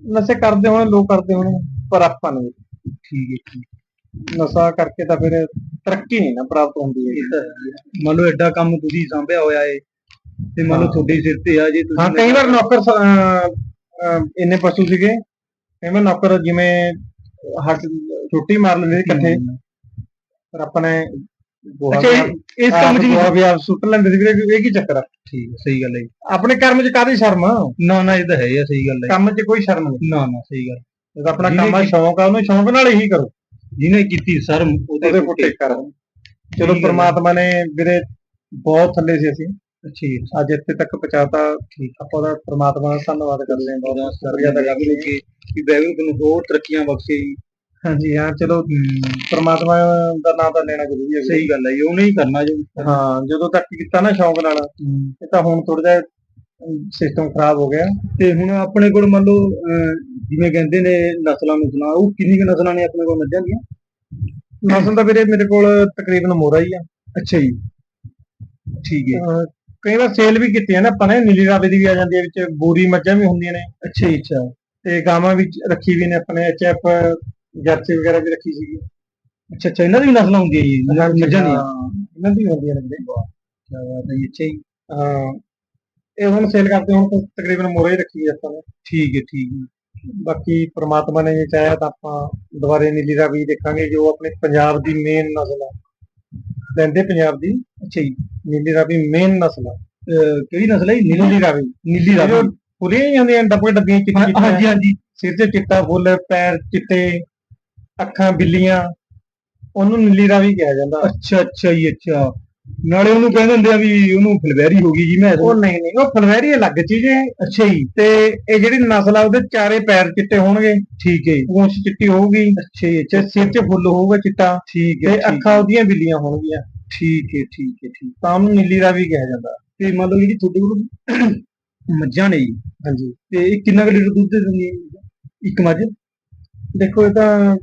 ਨਸ਼ੇ ਕਰਦੇ ਹੋਣੇ ਲੋਕ ਕਰਦੇ ਹੋਣੇ ਪਰ ਆਪਾਂ ਨਹੀਂ ਠੀਕ ਹੈ ਠੀਕ ਨਸ਼ਾ ਕਰਕੇ ਤਾਂ ਫਿਰ ਤਰੱਕੀ ਨਹੀਂ ਨਾ ਪ੍ਰਾਪਤ ਹੁੰਦੀ ਹੈ। ਮੰਨ ਲਓ ਐਡਾ ਕੰਮ ਤੁਸੀਂ ਸੰਭਿਆ ਹੋਇਆ ਏ ਤੇ ਮੰਨ ਲਓ। ਤੁਹਾਡੇ ਸਿਰ ਤੇ ਆ ਜੇ ਤੁਸੀਂ ਹਾਂ ਕਈ ਵਾਰ ਨੌਕਰ ਇੰਨੇ ਪਸ਼ੂ ਸੀਗੇ ਕਈ ਵਾਰ ਨੌਕਰ ਜਿਵੇਂ ਹੱਟ ਛੁੱਟੀ ਮਾਰ ਲੈਂਦੇ ਇਕੱਠੇ ਪਰ ਆਪਾਂ ਨੇ ਗੋਹਾ ਅੱਛਾ ਇਹ- ਇਸ ਕੰਮ ਗੋਹਾ ਨਹੀਂ ਵਿਆਹ ਸੁੱਟ ਲੈਂਦੇ ਸੀ ਵੀਰੇ ਇਹ ਕੀ ਚੱਕਰ ਆ? ਠੀਕ ਸਹੀ ਗੱਲ ਹੈ ਜੀ। ਆਪਣੇ ਕਰਮ 'ਚ ਕਾਦੀ ਸ਼ਰਮ ਆ? ਨਾ ਨਾ ਇਹ ਤਾਂ ਹੈ ਹੀ ਆ, ਸਹੀ ਗੱਲ ਹੈ ਕੰਮ 'ਚ ਕੋਈ ਸ਼ਰਮ ਨਹੀਂ। ਨਾ ਨਾ ਸਹੀ ਗੱਲ। ਜਦੋਂ ਆਪਣਾ ਜਿਹਨੇ ਕੰਮ ਆ ਸ਼ੌਂਕ ਆ ਉਹਨੂੰ ਸ਼ੌਂਕ ਨਾਲ ਹੀ ਕਰੋ। ਜਿਹਨੇ ਕੀਤੀ ਸ਼ਰਮ ਉਹਦੇ ਫੁੱਟੇ ਕਰ। ਚਲੋ ਹੈ। ਪ੍ਰਮਾਤਮਾ ਨੇ ਵੀਰੇ ਬਹੁਤ ਥੱਲੇ ਸੀ ਅਸੀਂ। ਅੱਛੀ ਅੱਜ ਇੱਥੇ ਤੱਕ ਪਹੁੰਚਾਤਾ। ਠੀਕ ਆਪਾਂ ਉਹਦਾ ਪ੍ਰਮਾਤਮਾ ਦਾ ਧੰਨਵਾਦ ਕਰਦੇ ਹਾਂ। ਬਹੁਤ ਸ਼ੁਕਰੀਆ ਦਾ ਕਰਦੇ ਕਿ ਕਿ ਬੈਗੂ ਤੁਹਾਨੂੰ ਹੋਰ ਤਰੱਕੀਆਂ ਬਖਸ਼ੇ ਜੀ। ਹਾਂਜੀ ਹਾਂ ਚਲੋ ਪ੍ਰਮਾਤਮਾ ਦਾ ਨਾਮ ਤਾਂ ਲੈਣਾ ਜ਼ਰੂਰੀ ਹੈ। ਸਹੀ ਗੱਲ ਹੈ ਜੀ, ਉਹਨੇ ਹੀ ਕਰਨਾ ਜੋ। ਹਾਂ ਜਦੋਂ ਤੱਕ ਕੀਤਾ ਨਾ ਸ਼ੌਂਕ ਨਾਲ ਇਹ ਤਾਂ ਹੁਣ ਥੋੜਾ ਜਿਹਾ ਸਿਸਟਮ ਖਰਾਬ ਹੋ ਗਿਆ। ਤੇ ਹੁਣ ਆਪਣੇ ਕੋਲ ਮੰਨ ਲਓ ਜਿਵੇਂ ਕਹਿੰਦੇ ਨੇ ਨਸਲਾਂ ਨੂੰ ਸੁਣਾ ਉਹ ਕਿੰਨੀ ਕੁ ਨਸਲਾਂ ਨੇ ਆਪਣੇ ਕੋਲ ਮੱਝਾਂ ਦੀਆਂ? ਨਸਲ ਤਾਂ ਵੀਰੇ ਮੇਰੇ ਕੋਲ ਤਕਰੀਬਨ ਮੋਰਾ ਹੀ ਆ। ਅੱਛਾ ਜੀ। ਠੀਕ ਹੈ। ਕਈ ਵਾਰ ਸੇਲ ਵੀ ਕੀਤੀ ਹੈ ਨਾ ਆਪਾਂ ਨੇ ਨੀਲੀ ਰਾਵੇ ਦੀ ਵੀ ਆ ਜਾਂਦੀ ਹੈ ਵਿੱਚ ਬੂਰੀ ਮੱਝਾਂ ਵੀ ਹੁੰਦੀਆਂ ਨੇ। ਅੱਛਾ ਜੀ ਅੱਛਾ। ਤੇ ਗਾਵਾਂ ਵੀ ਰੱਖੀ ਵੀ ਨੇ ਆਪਣੇ ਐਚਐਫ ਜਰਸੀ ਵਗੈਰਾ ਵੀ ਰੱਖੀ ਸੀਗੀ। ਅੱਛਾ ਅੱਛਾ ਇਹਨਾਂ ਦੀ ਵੀ ਨਸਲਾਂ ਹੁੰਦੀਆਂ ਜੀ ਮੱਝਾਂ ਦੀਆਂ। ਇਹਨਾਂ ਦੀ ਵੀ ਹੁੰਦੀਆਂ ਨੇ ਕੀ ਬਾਤ ਹੈ ਜੀ ਅੱਛਾ ਜੀ। ਹਾਂ। ਇਹ ਹੁਣ ਸੇਲ ਕਰਦੇ ਹੁਣ ਤਾਂ ਤਕਰੀਬਨ ਮੋਰੇ ਹੀ ਰੱਖੀ ਹੈ ਆਪਾਂ ਨੇ ਠੀਕ ਹੈ ਠੀਕ ਹੈ। ਬਾਕੀ ਪ੍ਰਮਾਤਮਾ ਨੇ ਜੇ ਚਾਹਿਆ ਤਾਂ ਆਪਾਂ ਦੁਬਾਰੇ ਨੀਲੀ ਰਾਵੀ ਦੇਖਾਂਗੇ ਜੋ ਆਪਣੇ ਪੰਜਾਬ ਦੀ ਮੇਨ ਨਸਲ ਹੈ। ਲੈਂਦੇ ਪੰਜਾਬ ਦੀ। ਅੱਛਾ ਜੀ। ਨੀਲੀ ਰਾਵੀ ਮੇਨ ਨਸਲ ਹੈ। ਅਹ ਕਿਹੜੀ ਨਸਲ ਹੈ ਜੀ? ਨੀਲੀ ਰਾਵੀ ਨੀਲੀ ਰਾਵੀ ਪੂਰੀਆਂ ਹੀ ਹੁੰਦੀਆਂ ਡੱਬੇ ਡੱਬੀਆਂ ਚਿੱਟੀਆਂ ਹਾਂਜੀ ਹਾਂਜੀ। ਸਿਰ ਤੇ ਚਿੱਟਾ ਫੁੱਲ ਪੈਰ ਚਿੱਟੇ। ਅੱਖਾਂ ਬਿੱਲੀਆਂ ਉਹਨੂੰ ਨੀਲੀ ਰਾਵੀ ਕਿਹਾ ਜਾਂਦਾ। ਅੱਛਾ ਅੱਛਾ ਜੀ ਅੱਛਾ। ਨਾਲੇ ਉਹਨੂੰ ਕਹਿੰਦੇ ਹੁੰਦੇ ਆ ਵੀ ਉਹਨੂੰ ਫਲਵੈਰੀ ਹੋ ਗਈ ਜੀ ਮੈਂ ਉਹ ਨਹੀਂ ਨਹੀਂ ਉਹ ਫਲਵੈਰੀ ਅਲੱਗ ਚੀਜ਼ ਹੈ। ਅੱਛਾ ਜੀ। ਤੇ ਇਹ ਜਿਹੜੀ ਨਸਲ ਆ ਉਹਦੇ ਚਾਰੇ ਪੈਰ ਚਿੱਟੇ ਹੋਣਗੇ। ਠੀਕ ਹੈ ਪੂੰਛ ਚਿੱਟੀ ਹੋਊਗੀ। ਅੱਛਾ ਜੀ ਅੱਛਾ। ਸਿਰ 'ਚ ਫੁੱਲ ਹੋਊਗਾ ਚਿੱਟਾ। ਠੀਕ ਹੈ ਤੇ ਅੱਖਾਂ ਉਹਦੀਆਂ ਬਿੱਲੀਆਂ ਹੋਣਗੀਆਂ। ਠੀਕ ਹੈ ਠੀਕ ਹੈ ਠੀਕ ਤਾਂ ਉਹਨੂੰ ਨੀਲੀ ਰਾਵੀ ਕਿਹਾ ਜਾਂਦਾ। ਤੇ ਮੰਨ ਲਓ ਜਿਹੜੀ ਤੁਹਾਡੇ ਕੋਲ ਮੱਝਾਂ ਨੇ ਜੀ। ਹਾਂਜੀ। ਤੇ ਇਹ ਕਿੰਨਾ ਕੁ ਲੀਟਰ ਦੁੱਧ ਦੇ ਦਿੰਦੀ ਇੱਕ ਮੱਝ। ਦੇਖੋ ਇਹ ਤਾਂ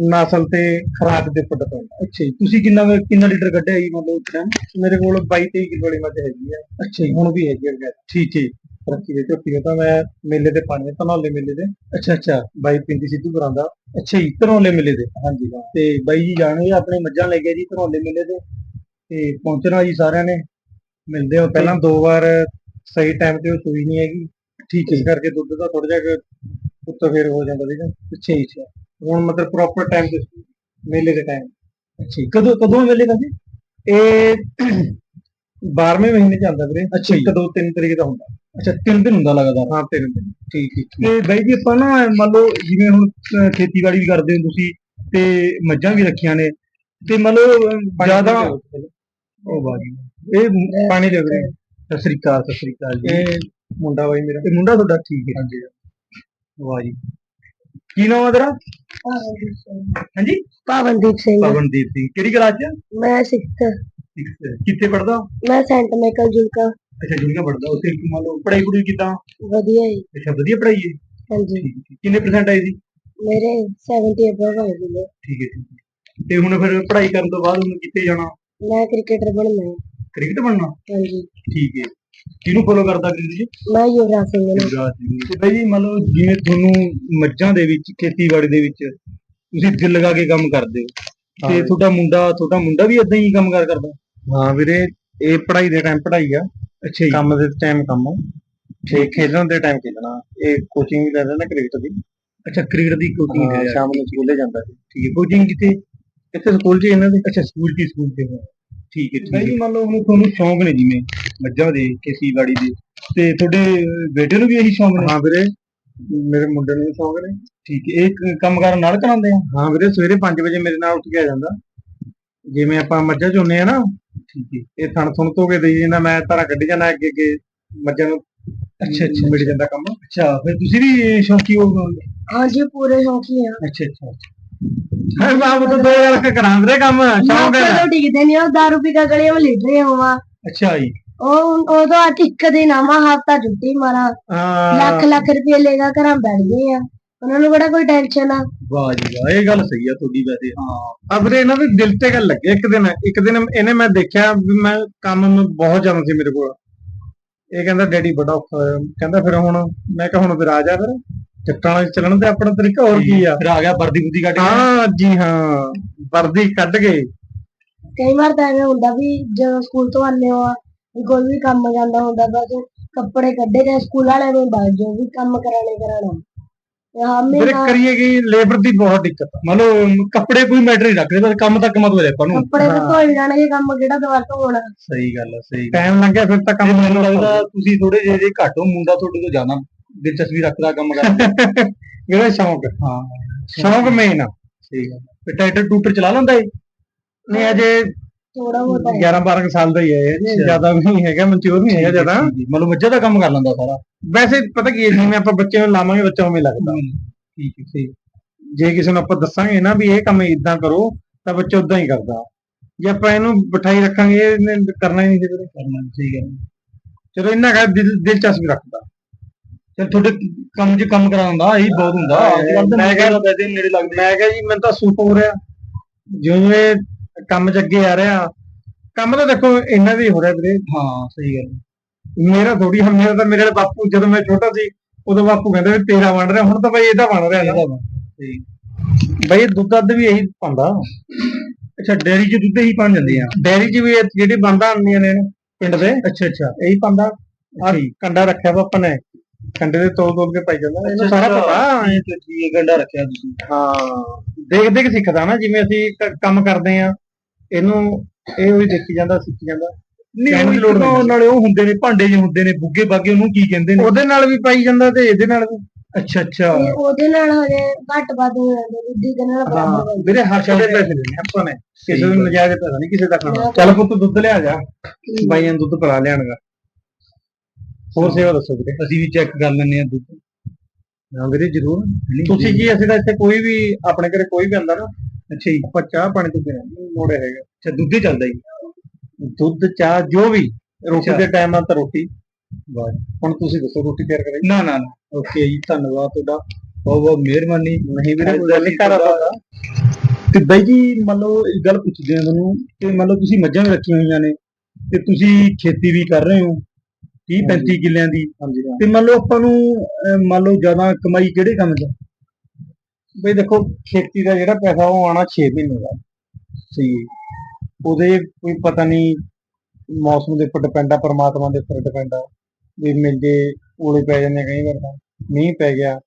ਨਸਲ ਤੇ ਖਰਾਕ ਦੇ ਉੱਪਰ ਡਿਪੈਂਡ ਅੱਛਾ ਜੀ। ਤੁਸੀਂ ਕਿੰਨਾ ਕਿੰਨਾ ਲੀਟਰ ਕੱਢਿਆ ਜੀ ਮਤਲਬ ਉਸ ਟਾਈਮ ਮੇਰੇ ਕੋਲ 22 23 ਕਿਲੋ ਵਾਲੀ ਮੱਝ ਹੈਗੀ ਆ। ਅੱਛਾ ਜੀ। ਹੁਣ ਵੀ ਹੈਗੀ ਆ। ਵਗੈਰਾ ਠੀਕ ਹੈ ਰੱਖੀ ਦੇ ਝੋਟੀ ਤਾਂ ਮੈਂ ਮੇਲੇ ਤੇ ਪਾਣੀ ਧਨੌਲੇ ਮੇਲੇ ਦੇ। ਅੱਛਾ ਅੱਛਾ। ਬਾਈ ਪਿੰਦੀ ਸਿੱਧੂ ਕਰਾਂਦਾ ਅੱਛਾ ਜੀ ਧਨੌਲੇ ਮੇਲੇ ਦੇ। ਹਾਂਜੀ ਹਾਂ। ਤੇ ਬਾਈ ਜੀ ਜਾਣਗੇ ਆਪਣੇ ਮੱਝਾਂ ਲੈ ਕੇ ਜੀ ਧਨੌਲੇ ਮੇਲੇ ਤੇ ਤੇ ਪਹੁੰਚਣਾ ਜੀ ਸਾਰਿਆਂ ਨੇ। ਮਿਲਦੇ ਹੋ ਪਹਿਲਾਂ ਦੋ ਵਾਰ। ਸਹੀ ਟਾਈਮ ਤੇ ਉਹ ਸੂਈ ਨਹੀਂ ਹੈਗੀ। ਠੀਕ ਹੈ ਇਸ ਕਰਕੇ ਦੁੱਧ ਦਾ ਥੋੜਾ ਜਿਹਾ ਉੱਤੋਂ ਫੇਰ ਹੋ ਜਾਂਦਾ ਸੀਗਾ। ਅੱਛਾ ਜੀ ਹੁਣ ਮਤਲਬ ਪ੍ਰੋਪਰ ਟਾਈਮ ਤੇ ਮੇਲੇ ਦੇ ਟਾਈਮ ਅੱਛਾ ਜੀ। ਕਦੋਂ ਕਦੋਂ ਮੇਲੇ ਦਾ ਜੀ ਇਹ 12ਵੇਂ ਮਹੀਨੇ ਚ ਆਉਂਦਾ ਵੀਰੇ। ਅੱਛਾ ਦੋ ਤਿੰਨ ਤਰੀਕ ਦਾ ਹੁੰਦਾ। ਅੱਛਾ ਤਿੰਨ ਦਿਨ ਹੁੰਦਾ ਲਗਾਤਾਰ? ਹਾਂ ਤਿੰਨ ਦਿਨ। ਠੀਕ ਠੀਕ ਤੇ ਬਾਈ ਜੀ ਆਪਾਂ ਨਾ ਮੰਨ ਲਓ ਜਿਵੇਂ ਹੁਣ ਅਹ, ਖੇਤੀਬਾੜੀ ਵੀ ਕਰਦੇ ਹੋ ਤੁਸੀਂ ਤੇ ਮੱਝਾਂ ਵੀ ਰੱਖੀਆਂ ਨੇ ਤੇ ਮੰਨ ਲਓ ਜ਼ਿਆਦਾ ਉਹ ਬਾਜੀ ਇਹ ਪਾਣੀ ਦੇ ਵੀਰੇ। ਸਤਿ ਸ੍ਰੀ ਅਕਾਲ ਸਤਿ ਸ੍ਰੀ ਅਕਾਲ ਜੀ। ਇਹ ਮੁੰਡਾ ਬਾਈ ਮੇਰਾ। ਇਹ ਮੁੰਡਾ ਤੁਹਾਡਾ ਠੀਕ ਹੈ। ਹਾਂਜੀ। ਵਾਹ ਜੀ। ਕੀ ਨਾਮ ਹੈ ਤੇਰਾ? ਹਾਂਜੀ? ਪਵਨਦੀਪ ਸਿੰਘ। ਪਵਨਦੀਪ ਸਿੰਘ। ਕਿਹੜੀ ਕਲਾਸ ਚ ਮੈਂ ਸਿੱਖ Sixth। ਕਿੱਥੇ ਪੜਦਾ ਮੈਂ ਸੈਂਟ ਮਾਈਕਲ ਜੁਲਕਾ। ਅੱਛਾ ਜੁਨੀਆ ਪੜਦਾ ਉੱਥੇ ਮੰਨ ਲਓ ਪੜਾਈ ਪੜੂਈ ਕਿਦਾਂ? ਵਧੀਆ ਹੀ ਅੱਛਾ ਵਧੀਆ ਪੜਾਈ ਹੈ। ਹਾਂਜੀ। ਕਿੰਨੇ ਪਰਸੈਂਟ ਆਈ ਸੀ? ਮੇਰੇ 70 ਅਬਵ ਆਏ ਨੇ ਠੀਕ ਹੈ ਠੀਕ ਤੇ ਹੁਣ ਫਿਰ ਪੜਾਈ ਕਰਨ ਤੋਂ ਬਾਅਦ ਹੁਣ ਕਿੱਥੇ ਜਾਣਾ? ਮੈਂ ਕ੍ਰਿਕਟਰ ਬਣਨਾ ਹੈ। ਕ੍ਰਿਕਟ ਬਣਨਾ? ਹਾਂਜੀ। ਠੀਕ ਹੈ। ਕਿਹਨੂੰ ਫੋਲੋ ਕਰਦਾ ਕ੍ਰਿਕਟ ਜੀ? ਮੈਂ ਯੁਵਰਾਜ ਸਿੰਘ ਨੂੰ। ਯੁਵਰਾਜ ਸਿੰਘ। ਤੇ ਬਾਈ ਜੀ ਮੰਨ ਲਓ ਜਿਵੇਂ ਤੁਹਾਨੂੰ ਮੱਝਾਂ ਦੇ ਵਿੱਚ ਖੇਤੀਬਾੜੀ ਦੇ ਵਿੱਚ ਤੁਸੀਂ ਦਿਲ ਲਗਾ ਕੇ ਕੰਮ ਕਰਦੇ ਹੋ। ਤੇ ਤੁਹਾਡਾ ਮੁੰਡਾ ਤੁਹਾਡਾ ਮੁੰਡਾ ਵੀ ਇਦਾਂ ਹੀ ਕੰਮ ਕਾਰ ਕਰਦਾ? ਹਾਂ ਵੀਰੇ ਇਹ ਪੜ੍ਹਾਈ ਦੇ ਟਾਈਮ ਪੜ੍ਹਾਈ ਆ। ਅੱਛਾ ਜੀ। ਕੰਮ ਦੇ ਟਾਈਮ ਕੰਮ ਤੇ ਖੇਡਣ ਦੇ ਟਾਈਮ ਖੇਡਣਾ। ਇਹ ਕੋਚਿੰਗ ਵੀ ਲੈਂਦਾ ਨਾ ਕ੍ਰਿਕਟ ਦੀ। ਅੱਛਾ ਕ੍ਰਿਕਟ ਦੀ ਕੋਚਿੰਗ ਲੈ ਸ਼ਾਮ ਨੂੰ ਸਕੂਲੇ ਜਾਂਦਾ। ਠੀਕ ਹੈ ਕੋਚਿੰਗ ਕਿਤੇ ਕਿੱਥੇ ਸਕੂਲ 'ਚ ਇਹਨਾਂ ਦੇ। ਅੱਛਾ ਸਕੂਲ 'ਚ ਹੀ ਸਕੂਲ 'ਚ ਠੀਕ ਹੈ ਠੀਕ ਹੈ। ਮੰਨ ਲਓ ਹੁਣ ਤੁਹਾਨੂੰ ਸ਼ੌਂਕ ਨੇ ਜਿਵੇਂ ਮੱਝਾਂ ਦੇ ਖੇਤੀਬਾੜੀ ਦੇ ਤੇ ਤੁਹਾਡੇ ਬੇਟੇ ਨੂੰ ਵੀ ਇਹੀ ਸ਼ੌਂਕ ਨੇ? ਹਾਂ ਵੀਰੇ ਮੇਰੇ ਮੁੰਡੇ ਨੂੰ ਵੀ ਸ਼ੌਂਕ ਨੇ। ਠੀਕ ਹੈ ਇਹ ਕੰਮ ਕਾਰ ਨਾਲ ਕਰਾਉਂਦੇ ਆ? ਹਾਂ ਵੀਰੇ ਸਵੇਰੇ 5 ਵਜੇ ਮੇਰੇ ਨਾਲ ਉੱਠ ਕੇ ਆ ਜਾਂਦਾ। ਜਿਵੇਂ ਆਪਾਂ ਮੱਝਾਂ ਚੋਨੇ ਆ ਨਾ ਠੀਕ ਹੈ। ਇਹ ਥਣ ਥਣ ਤੋਂ ਕੇ ਦੇਈ ਜਾਂਦਾ ਮੈਂ ਤਾਰਾ ਕੱਢੀ ਜਾਣਾ ਅੱਗੇ ਅੱਗੇ ਮੱਝਾਂ ਨੂੰ। ਅੱਛਾ ਅੱਛਾ ਮਿਲ ਜਾਂਦਾ ਕੰਮ। ਅੱਛਾ ਫਿਰ ਤੁਸੀਂ ਵੀ ਸ਼ੌਂਕੀ ਹੋ? ਹਾਂਜੀ ਪੂਰੇ ਸ਼ੌਕੀ ਆ। ਅੱਛਾ ਅੱਛਾ। ਹਾਂ ਬਾਬੂ ਤਾਂ ਦੋ ਵਾਰ ਕਰਾਂ ਵੀਰੇ ਕੰਮ ਸ਼ੌਂਕ ਹੈ ਜਦੋਂ ਡਿੱਗਦੇ ਨਹੀਂ ਉਹ ਦਾਰੂ ਪੀ ਕੇ ਗਲੀਆਂ ਵਿੱਚ ਲਿਟ ਰਹੇ ਹੋਵਾ ਅੱਛਾ ਜੀ। ਉਹ ਉਦੋਂ ਅੱਜ ਇੱਕ ਦਿਨ ਆਵਾਂ ਹਫਤਾ ਛੁੱਟੀ ਮਾਰਾ ਲੱਖ ਹਾਂ। ਲੱਖ ਰੁਪਏ ਲੈਗਾ ਘਰਾਂ ਬੈਠ ਗਏ ਆ। ਉਹਨਾਂ ਨੂੰ ਬੜਾ ਕੋਈ ਟੈਨਸ਼ਨ ਆ। ਵਾਹ ਜੀ ਵਾਹ ਇਹ ਗੱਲ ਸਹੀ ਆ ਤੁਹਾਡੀ ਵੈਸੇ। ਹਾਂ ਅਬਰੇ ਇਹਨਾਂ ਦੇ ਦਿਲ ਤੇ ਗੱਲ ਲੱਗੇ ਇੱਕ ਦਿਨ ਇੱਕ ਦਿਨ ਇਹਨੇ ਮੈਂ ਦੇਖਿਆ ਵੀ ਮੈਂ ਕੰਮ ਨੂੰ ਬਹੁਤ ਜ਼ਿਆਦਾ ਸੀ ਮੇਰੇ ਕੋਲ। ਇਹ ਕਹਿੰਦਾ ਡੈਡੀ ਬੜਾ ਔਖਾ ਹੋਇਆ। ਕਹਿੰਦਾ ਫਿਰ ਹੁਣ ਮੈਂ ਕਿਹਾ ਹੁਣ ਫਿਰ ਆ ਜਾ ਫਿਰ। ਚੱਟਾਂ ਵਾਲੇ ਚੱਲਣ ਤੇ ਆਪਣਾ ਤਰੀਕਾ ਹੋਰ ਕੀ ਆ? ਫਿਰ ਆ ਗਿਆ ਵਰਦੀ ਬੁੱਦੀ ਕੱਢ ਹਾਂ ਜੀ ਹਾਂ ਵਰਦੀ ਕੱਢ ਕੇ। ਕਈ ਵਾਰ ਤਾਂ ਐਵੇਂ ਹੁੰਦਾ ਵੀ ਜਦੋਂ ਸਕੂਲ ਤੋਂ ਆਉਂਦੇ ਹੋ ਆ ਵੀ ਕੋਈ ਵੀ ਕੰਮ ਜਾਂਦਾ ਹੁੰਦਾ ਬਸ ਕੱਪੜੇ ਕੱਢੇ ਤੇ ਸਕੂਲ ਵਾਲਿਆਂ ਨੂੰ ਦੱਸ ਜੋ ਵੀ ਕੰਮ ਕਰਾਣੇ ਕਰਾਣਾ ਮੇਰਾ ਕਰੀਏ ਗਈ ਲੇਬਰ ਦੀ ਬਹੁਤ ਦਿੱਕਤ ਆ। ਮਤਲਬ ਕੱਪੜੇ ਕੋਈ ਮੈਟਰ ਨਹੀਂ ਰੱਖਦੇ ਬਸ ਕੰਮ ਤੱਕ ਮਤ ਹੋ ਆਪਾਂ ਨੂੰ। ਕੱਪੜੇ ਤਾਂ ਧੋਈ ਜਾਣਗੇ ਕੰਮ ਕਿਹੜਾ ਦੁਬਾਰਾ ਧੋਣਾ ਸਹੀ ਗੱਲ ਹੈ ਸਹੀ ਟਾਈਮ ਲੰਘਿਆ ਫਿਰ ਤਾਂ ਕੰਮ ਮੈਨੂੰ ਲੱਗਦਾ ਤੁਸੀਂ ਥੋੜੇ ਜਿਹੇ ਜੇ ਘੱਟ ਹੋ ਮੁੰਡਾ ਤੁਹਾਡੇ ਤੋਂ ਜ਼ਿਆਦਾ ਦਿਲਚਸਪੀ ਰੱਖਦਾ ਕੰਮ ਕਰਨ ਦੇ ਇਹਦਾ ਸ਼ੌਂਕ ਹਾਂ। ਸ਼ੌਂਕ ਮੇਨ ਆ। ਗੱਲ ਤੇ ਟਰੈਕਟਰ ਟੂਟਰ ਚਲਾ ਲੈਂਦਾ ਏ? ਨਹੀਂ ਅਜੇ ਥੋੜਾ ਬਹੁਤਾ ਹੈ 11 12 ਸਾਲ ਦਾ ਹੀ ਹੈ ਇਹ। ਜ਼ਿਆਦਾ ਵੀ ਨਹੀਂ ਹੈਗਾ ਮਨਚੂਰ ਨਹੀਂ ਹੈਗਾ ਜ਼ਿਆਦਾ। ਮਤਲਬ ਮੱਝਾਂ ਦਾ ਕੰਮ ਕਰ ਲੈਂਦਾ ਸਾਰਾ? ਵੈਸੇ ਪਤਾ ਕੀ ਹੈ ਜਿਵੇਂ ਆਪਾਂ ਬੱਚੇ ਨੂੰ ਲਾਵਾਂਗੇ ਬੱਚਾ ਉਵੇਂ ਲੱਗਦਾ। ਠੀਕ ਹੈ ਜੇ ਕਿਸੇ ਨੂੰ ਆਪਾਂ ਦੱਸਾਂਗੇ ਨਾ ਵੀ ਇਹ ਕੰਮ ਇਦਾਂ ਕਰੋ ਤਾਂ ਬੱਚਾ ਉਦਾਂ ਹੀ ਕਰਦਾ। ਜੇ ਆਪਾਂ ਇਹਨੂੰ ਬਿਠਾਈ ਰੱਖਾਂਗੇ ਇਹਨੇ ਕਰਨਾ ਹੀ ਨਹੀਂ ਫਿਰ ਕਰਨਾ ਸਹੀ ਗੱਲ ਚਲੋ ਇੰਨਾ ਕਾ ਦਿਲ ਦਿਲਚਸਪੀ ਰੱਖਦਾ। ਚਲ ਤੁਹਾਡੇ ਕੰਮ 'ਚ ਕੰਮ ਕਰਾਉਂਦਾ ਇਹ ਬਹੁਤ ਹੁੰਦਾ। ਮੈਂ ਕਿਹਾ ਵੈਸੇ ਨੇੜੇ ਲੱਗਦੇ। ਮੈਂ ਕਿਹਾ ਜੀ ਮੈਨੂੰ ਤਾਂ ਸੁੱਖ ਹੋ ਰਿਹਾ। ਜਿਉਂ ਇਹ ਕੰਮ 'ਚ ਅੱਗੇ ਆ ਰਿਹਾ ਕੰਮ ਤਾਂ ਦੇਖੋ ਇੰਨਾ ਵੀ ਹੋ ਰਿਹਾ ਵੀਰੇ। ਹਾਂ ਸਹੀ ਗੱਲ ਮੇਰਾ ਥੋੜੀ ਹਮ ਮੇਰਾ ਤਾਂ ਮੇਰੇ ਵਾਲੇ ਬਾਪੂ ਜਦੋਂ ਮੈਂ ਛੋਟਾ ਸੀ ਉਦੋਂ ਬਾਪੂ ਕਹਿੰਦੇ ਵੀ ਤੇਰਾ ਬਣ ਰਿਹਾ ਹੁਣ ਤਾਂ ਬਈ ਇਹਦਾ ਬਣ ਰਿਹਾ ਨਾ। ਬਈ ਦੁੱਧ ਦੱਧ ਵੀ ਇਹੀ ਪਾਉਂਦਾ। ਅੱਛਾ ਡੇਰੀ 'ਚ ਦੁੱਧ ਹੀ ਬਣ ਜਾਂਦੇ ਆ? ਡੈਰੀ 'ਚ ਵੀ ਇਹ ਜਿਹੜੀ ਬੰਦਾ ਆਉਂਦੀਆਂ ਨੇ ਪਿੰਡ ਦੇ ਅੱਛਾ ਅੱਛਾ। ਇਹੀ ਪਾਉਂਦਾ। ਆ ਕੰਡਾ ਰੱਖਿਆ ਵਾ ਆਪਾਂ ਨੇ। ਕੰਡੇ ਦੇ ਤੋਲ ਤੋਲ ਕੇ ਪਾਈ ਜਾਂਦਾ ਇਹਨੂੰ ਸਾਰਾ ਪਤਾ। ਠੀਕ ਹੈ ਠੀਕ ਹੈ ਗੰਡਾ ਰੱਖਿਆ ਤੁਸੀਂ। ਹਾਂ ਦੇਖ ਦੇਖ ਸਿੱਖਦਾ ਨਾ ਜਿਵੇਂ ਅਸੀਂ ਕ- ਕੰਮ ਕਰਦੇ ਆ ਇਹਨੂੰ ਇਹ ਵੀ ਦੇਖੀ ਜਾਂਦਾ ਸਿੱਖੀ ਜਾਂਦਾ। ਨਹੀਂ ਉਹ ਲੋੜ ਨਹੀਂ। ਨਾਲੇ ਉਹ ਹੁੰਦੇ ਨੇ ਭਾਂਡੇ ਜਿਹੇ ਹੁੰਦੇ ਨੇ ਬੁੱਗੇ ਬਾਗੇ ਉਹਨੂੰ ਕੀ ਕਹਿੰਦੇ ਨੇ? ਉਹਦੇ ਨਾਲ ਵੀ ਪਾਈ ਜਾਂਦਾ ਤੇ ਇਹਦੇ ਨਾਲ ਵੀ। ਅੱਛਾ ਅੱਛਾ। ਉਹਦੇ ਨਾਲ ਹਜੇ ਘੱਟ ਵੱਧ ਹੋ ਜਾਂਦੇ ਦੁੱਧ ਦੇ ਨਾਲ ਬਰਾਬਰ। ਵੀਰੇ ਹਰ ਦੇ ਪੈਸੇ ਦੇਣੇ ਆਪਾਂ ਨੇ। ਕਿਸੇ ਨੂੰ। ਨਜਾਇਜ਼ ਪੈਸਾ ਨਹੀਂ ਕਿਸੇ ਦਾ ਖਾਣਾ। ਚੱਲ ਪੁੱਤ ਦੁੱਧ ਲਿਆ ਜਾ। ਬਾਈਆਂ ਨੂੰ ਦੁੱਧ ਪਿਲਾ ਲਿਆਣਗਾ ਹੋਰ ਸੇਵਾ ਦੱਸੋ ਵੀਰੇ। ਅਸੀਂ ਵੀ ਚੈੱਕ ਕਰ ਲੈਂਦੇ ਆ ਦੁੱਧ ਹਾਂ ਵੀਰੇ ਜ਼ਰੂਰ। ਤੁਸੀਂ ਜੀ। ਅਸੀਂ ਤਾਂ ਇੱਥੇ ਕੋਈ ਵੀ ਆਪਣੇ ਘਰੇ ਕੋਈ ਵੀ ਆਂਦਾ ਨਾ ਅੱਛਾ ਜੀ ਆਪਾਂ ਚਾਹ ਪਾਣੀ ਤੋਂ ਬਿਨਾਂ ਮੋੜੇ ਹੈਗਾ। ਅੱਛਾ ਦੁੱਧ ਹੀ ਚੱਲਦਾ ਜੀ। ਦੁੱਧ ਚਾਹ ਜੋ ਵੀ ਰੋਟੀ। ਦੇ ਟਾਈਮ ਆ ਤਾਂ ਰੋਟੀ। ਵਾਹ। ਹੁਣ ਤੁਸੀਂ ਦੱਸੋ ਰੋਟੀ ਤਿਆਰ ਕਰਾਈ? ਨਾ ਨਾ ਓਕੇ ਜੀ ਧੰਨਵਾਦ ਤੁਹਾਡਾ। ਬਹੁਤ ਬਹੁਤ ਮਿਹਰਬਾਨੀ। ਨਹੀਂ ਵੀਰੇ ਕੋਈ ਗੱਲ ਨਹੀਂ। ਕਰਾ ਤੇ ਬਾਈ ਜੀ ਮੰਨ ਲਓ ਇੱਕ ਗੱਲ ਪੁੱਛਦੇ ਆ ਤੁਹਾਨੂੰ ਕਿ ਮੰਨ ਲਓ ਤੁਸੀਂ ਮੱਝਾਂ ਵੀ ਰੱਖੀਆਂ ਹੋਈਆਂ ਨੇ ਤੇ ਤੁਸੀਂ ਖੇਤੀ ਵੀ ਕਰ ਰਹੇ ਹੋ। 30 35 ਕਿੱਲਿਆਂ ਦੀ। ਹਾਂਜੀ ਹਾਂ। ਤੇ ਮੰਨ ਲਓ ਆਪਾਂ ਨੂੰ ਅਹ, ਮੰਨ ਲਓ ਜ਼ਿਆਦਾ ਕਮਾਈ ਕਿਹੜੇ ਕੰਮ 'ਚ? ਬਈ ਦੇਖੋ ਖੇਤੀ ਦਾ ਜਿਹੜਾ ਪੈਸਾ ਉਹ ਆਣਾ 6 ਮਹੀਨੇ ਦਾ। ਸਹੀ ਉਹਦੇ ਕੋਈ ਪਤਾ ਨਹੀਂ ਮੌਸਮ ਦੇ ਉੱਪਰ ਡਿਪੈਂਡ ਆ ਪਰਮਾਤਮਾ ਦੇ ਉੱਪਰ ਡਿਪੈਂਡ ਆ ਵੀ ਮਿਲਦੇ ਓਲੇ ਪੈ ਜਾਂਦੇ ਕਈ ਵਾਰ ਤਾਂ। ਮੀਂਹ ਪੈ ਗਿਆ।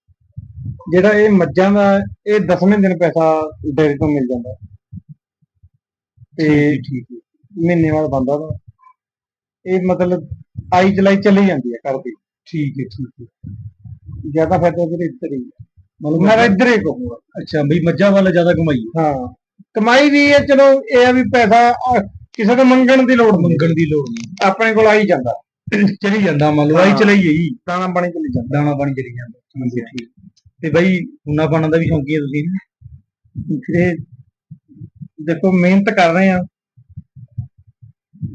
ਜਿਹੜਾ ਇਹ ਮੱਝਾਂ ਦਾ ਇਹ ਦਸਵੇਂ ਦਿਨ ਪੈਸਾ ਡੇਰੀ ਤੋਂ ਮਿਲ ਜਾਂਦਾ। ਤੇ ਠੀਕ ਹੈ ਮਹੀਨੇ ਬਾਅਦ ਬੰਦਾ ਦਾ ਇਹ ਮਤਲਬ ਆਈ ਚਲਾਈ ਚੱਲੀ ਜਾਂਦੀ ਹੈ ਘਰ ਦੀ। ਠੀਕ ਹੈ ਠੀਕ ਹੈ। ਜ਼ਿਆਦਾ ਫਾਇਦਾ ਵੀਰੇ ਇੱਧਰ ਹੀ ਹੈ। ਮਤਲਬ ਮੈਂ ਤਾਂ ਇੱਧਰ ਹੀ ਕਹੂੰਗਾ ਅੱਛਾ ਬਈ ਮੱਝਾਂ ਵੱਲ ਜ਼ਿਆਦਾ ਕਮਾਈ ਹੈ। ਹਾਂ ਕਮਾਈ ਵੀ ਹੈ ਚਲੋ ਇਹ ਆ ਵੀ ਪੈਸਾ ਅਹ, ਕਿਸੇ ਤੋਂ ਮੰਗਣ ਦੀ ਲੋੜ ਨਹੀਂ। ਮੰਗਣ ਦੀ ਲੋੜ ਨਹੀਂ। ਆਪਣੇ ਕੋਲ ਆਈ ਜਾਂਦਾ। ਚਲੀ ਜਾਂਦਾ ਮੰਨ ਲਓ ਆਈ ਹਾਂ। ਚਲਾਈ ਹੈ ਜੀ। ਦਾਣਾ ਪਾਣੀ ਚਲੀ ਜਾਂਦਾ। ਦਾਣਾ ਪਾਣੀ ਚਲੀ ਜਾਂਦਾ। ਠੀਕ ਹੈ ਠੀਕ ਤੇ ਬਈ ਹੁਣਾ ਪਾਣਾ ਦਾ ਵੀ ਸ਼ੌਂਕੀ ਹੈ ਤੁਸੀਂ ਇਹ ਦੇਖੋ ਮਿਹਨਤ ਕਰ ਰਹੇ ਆ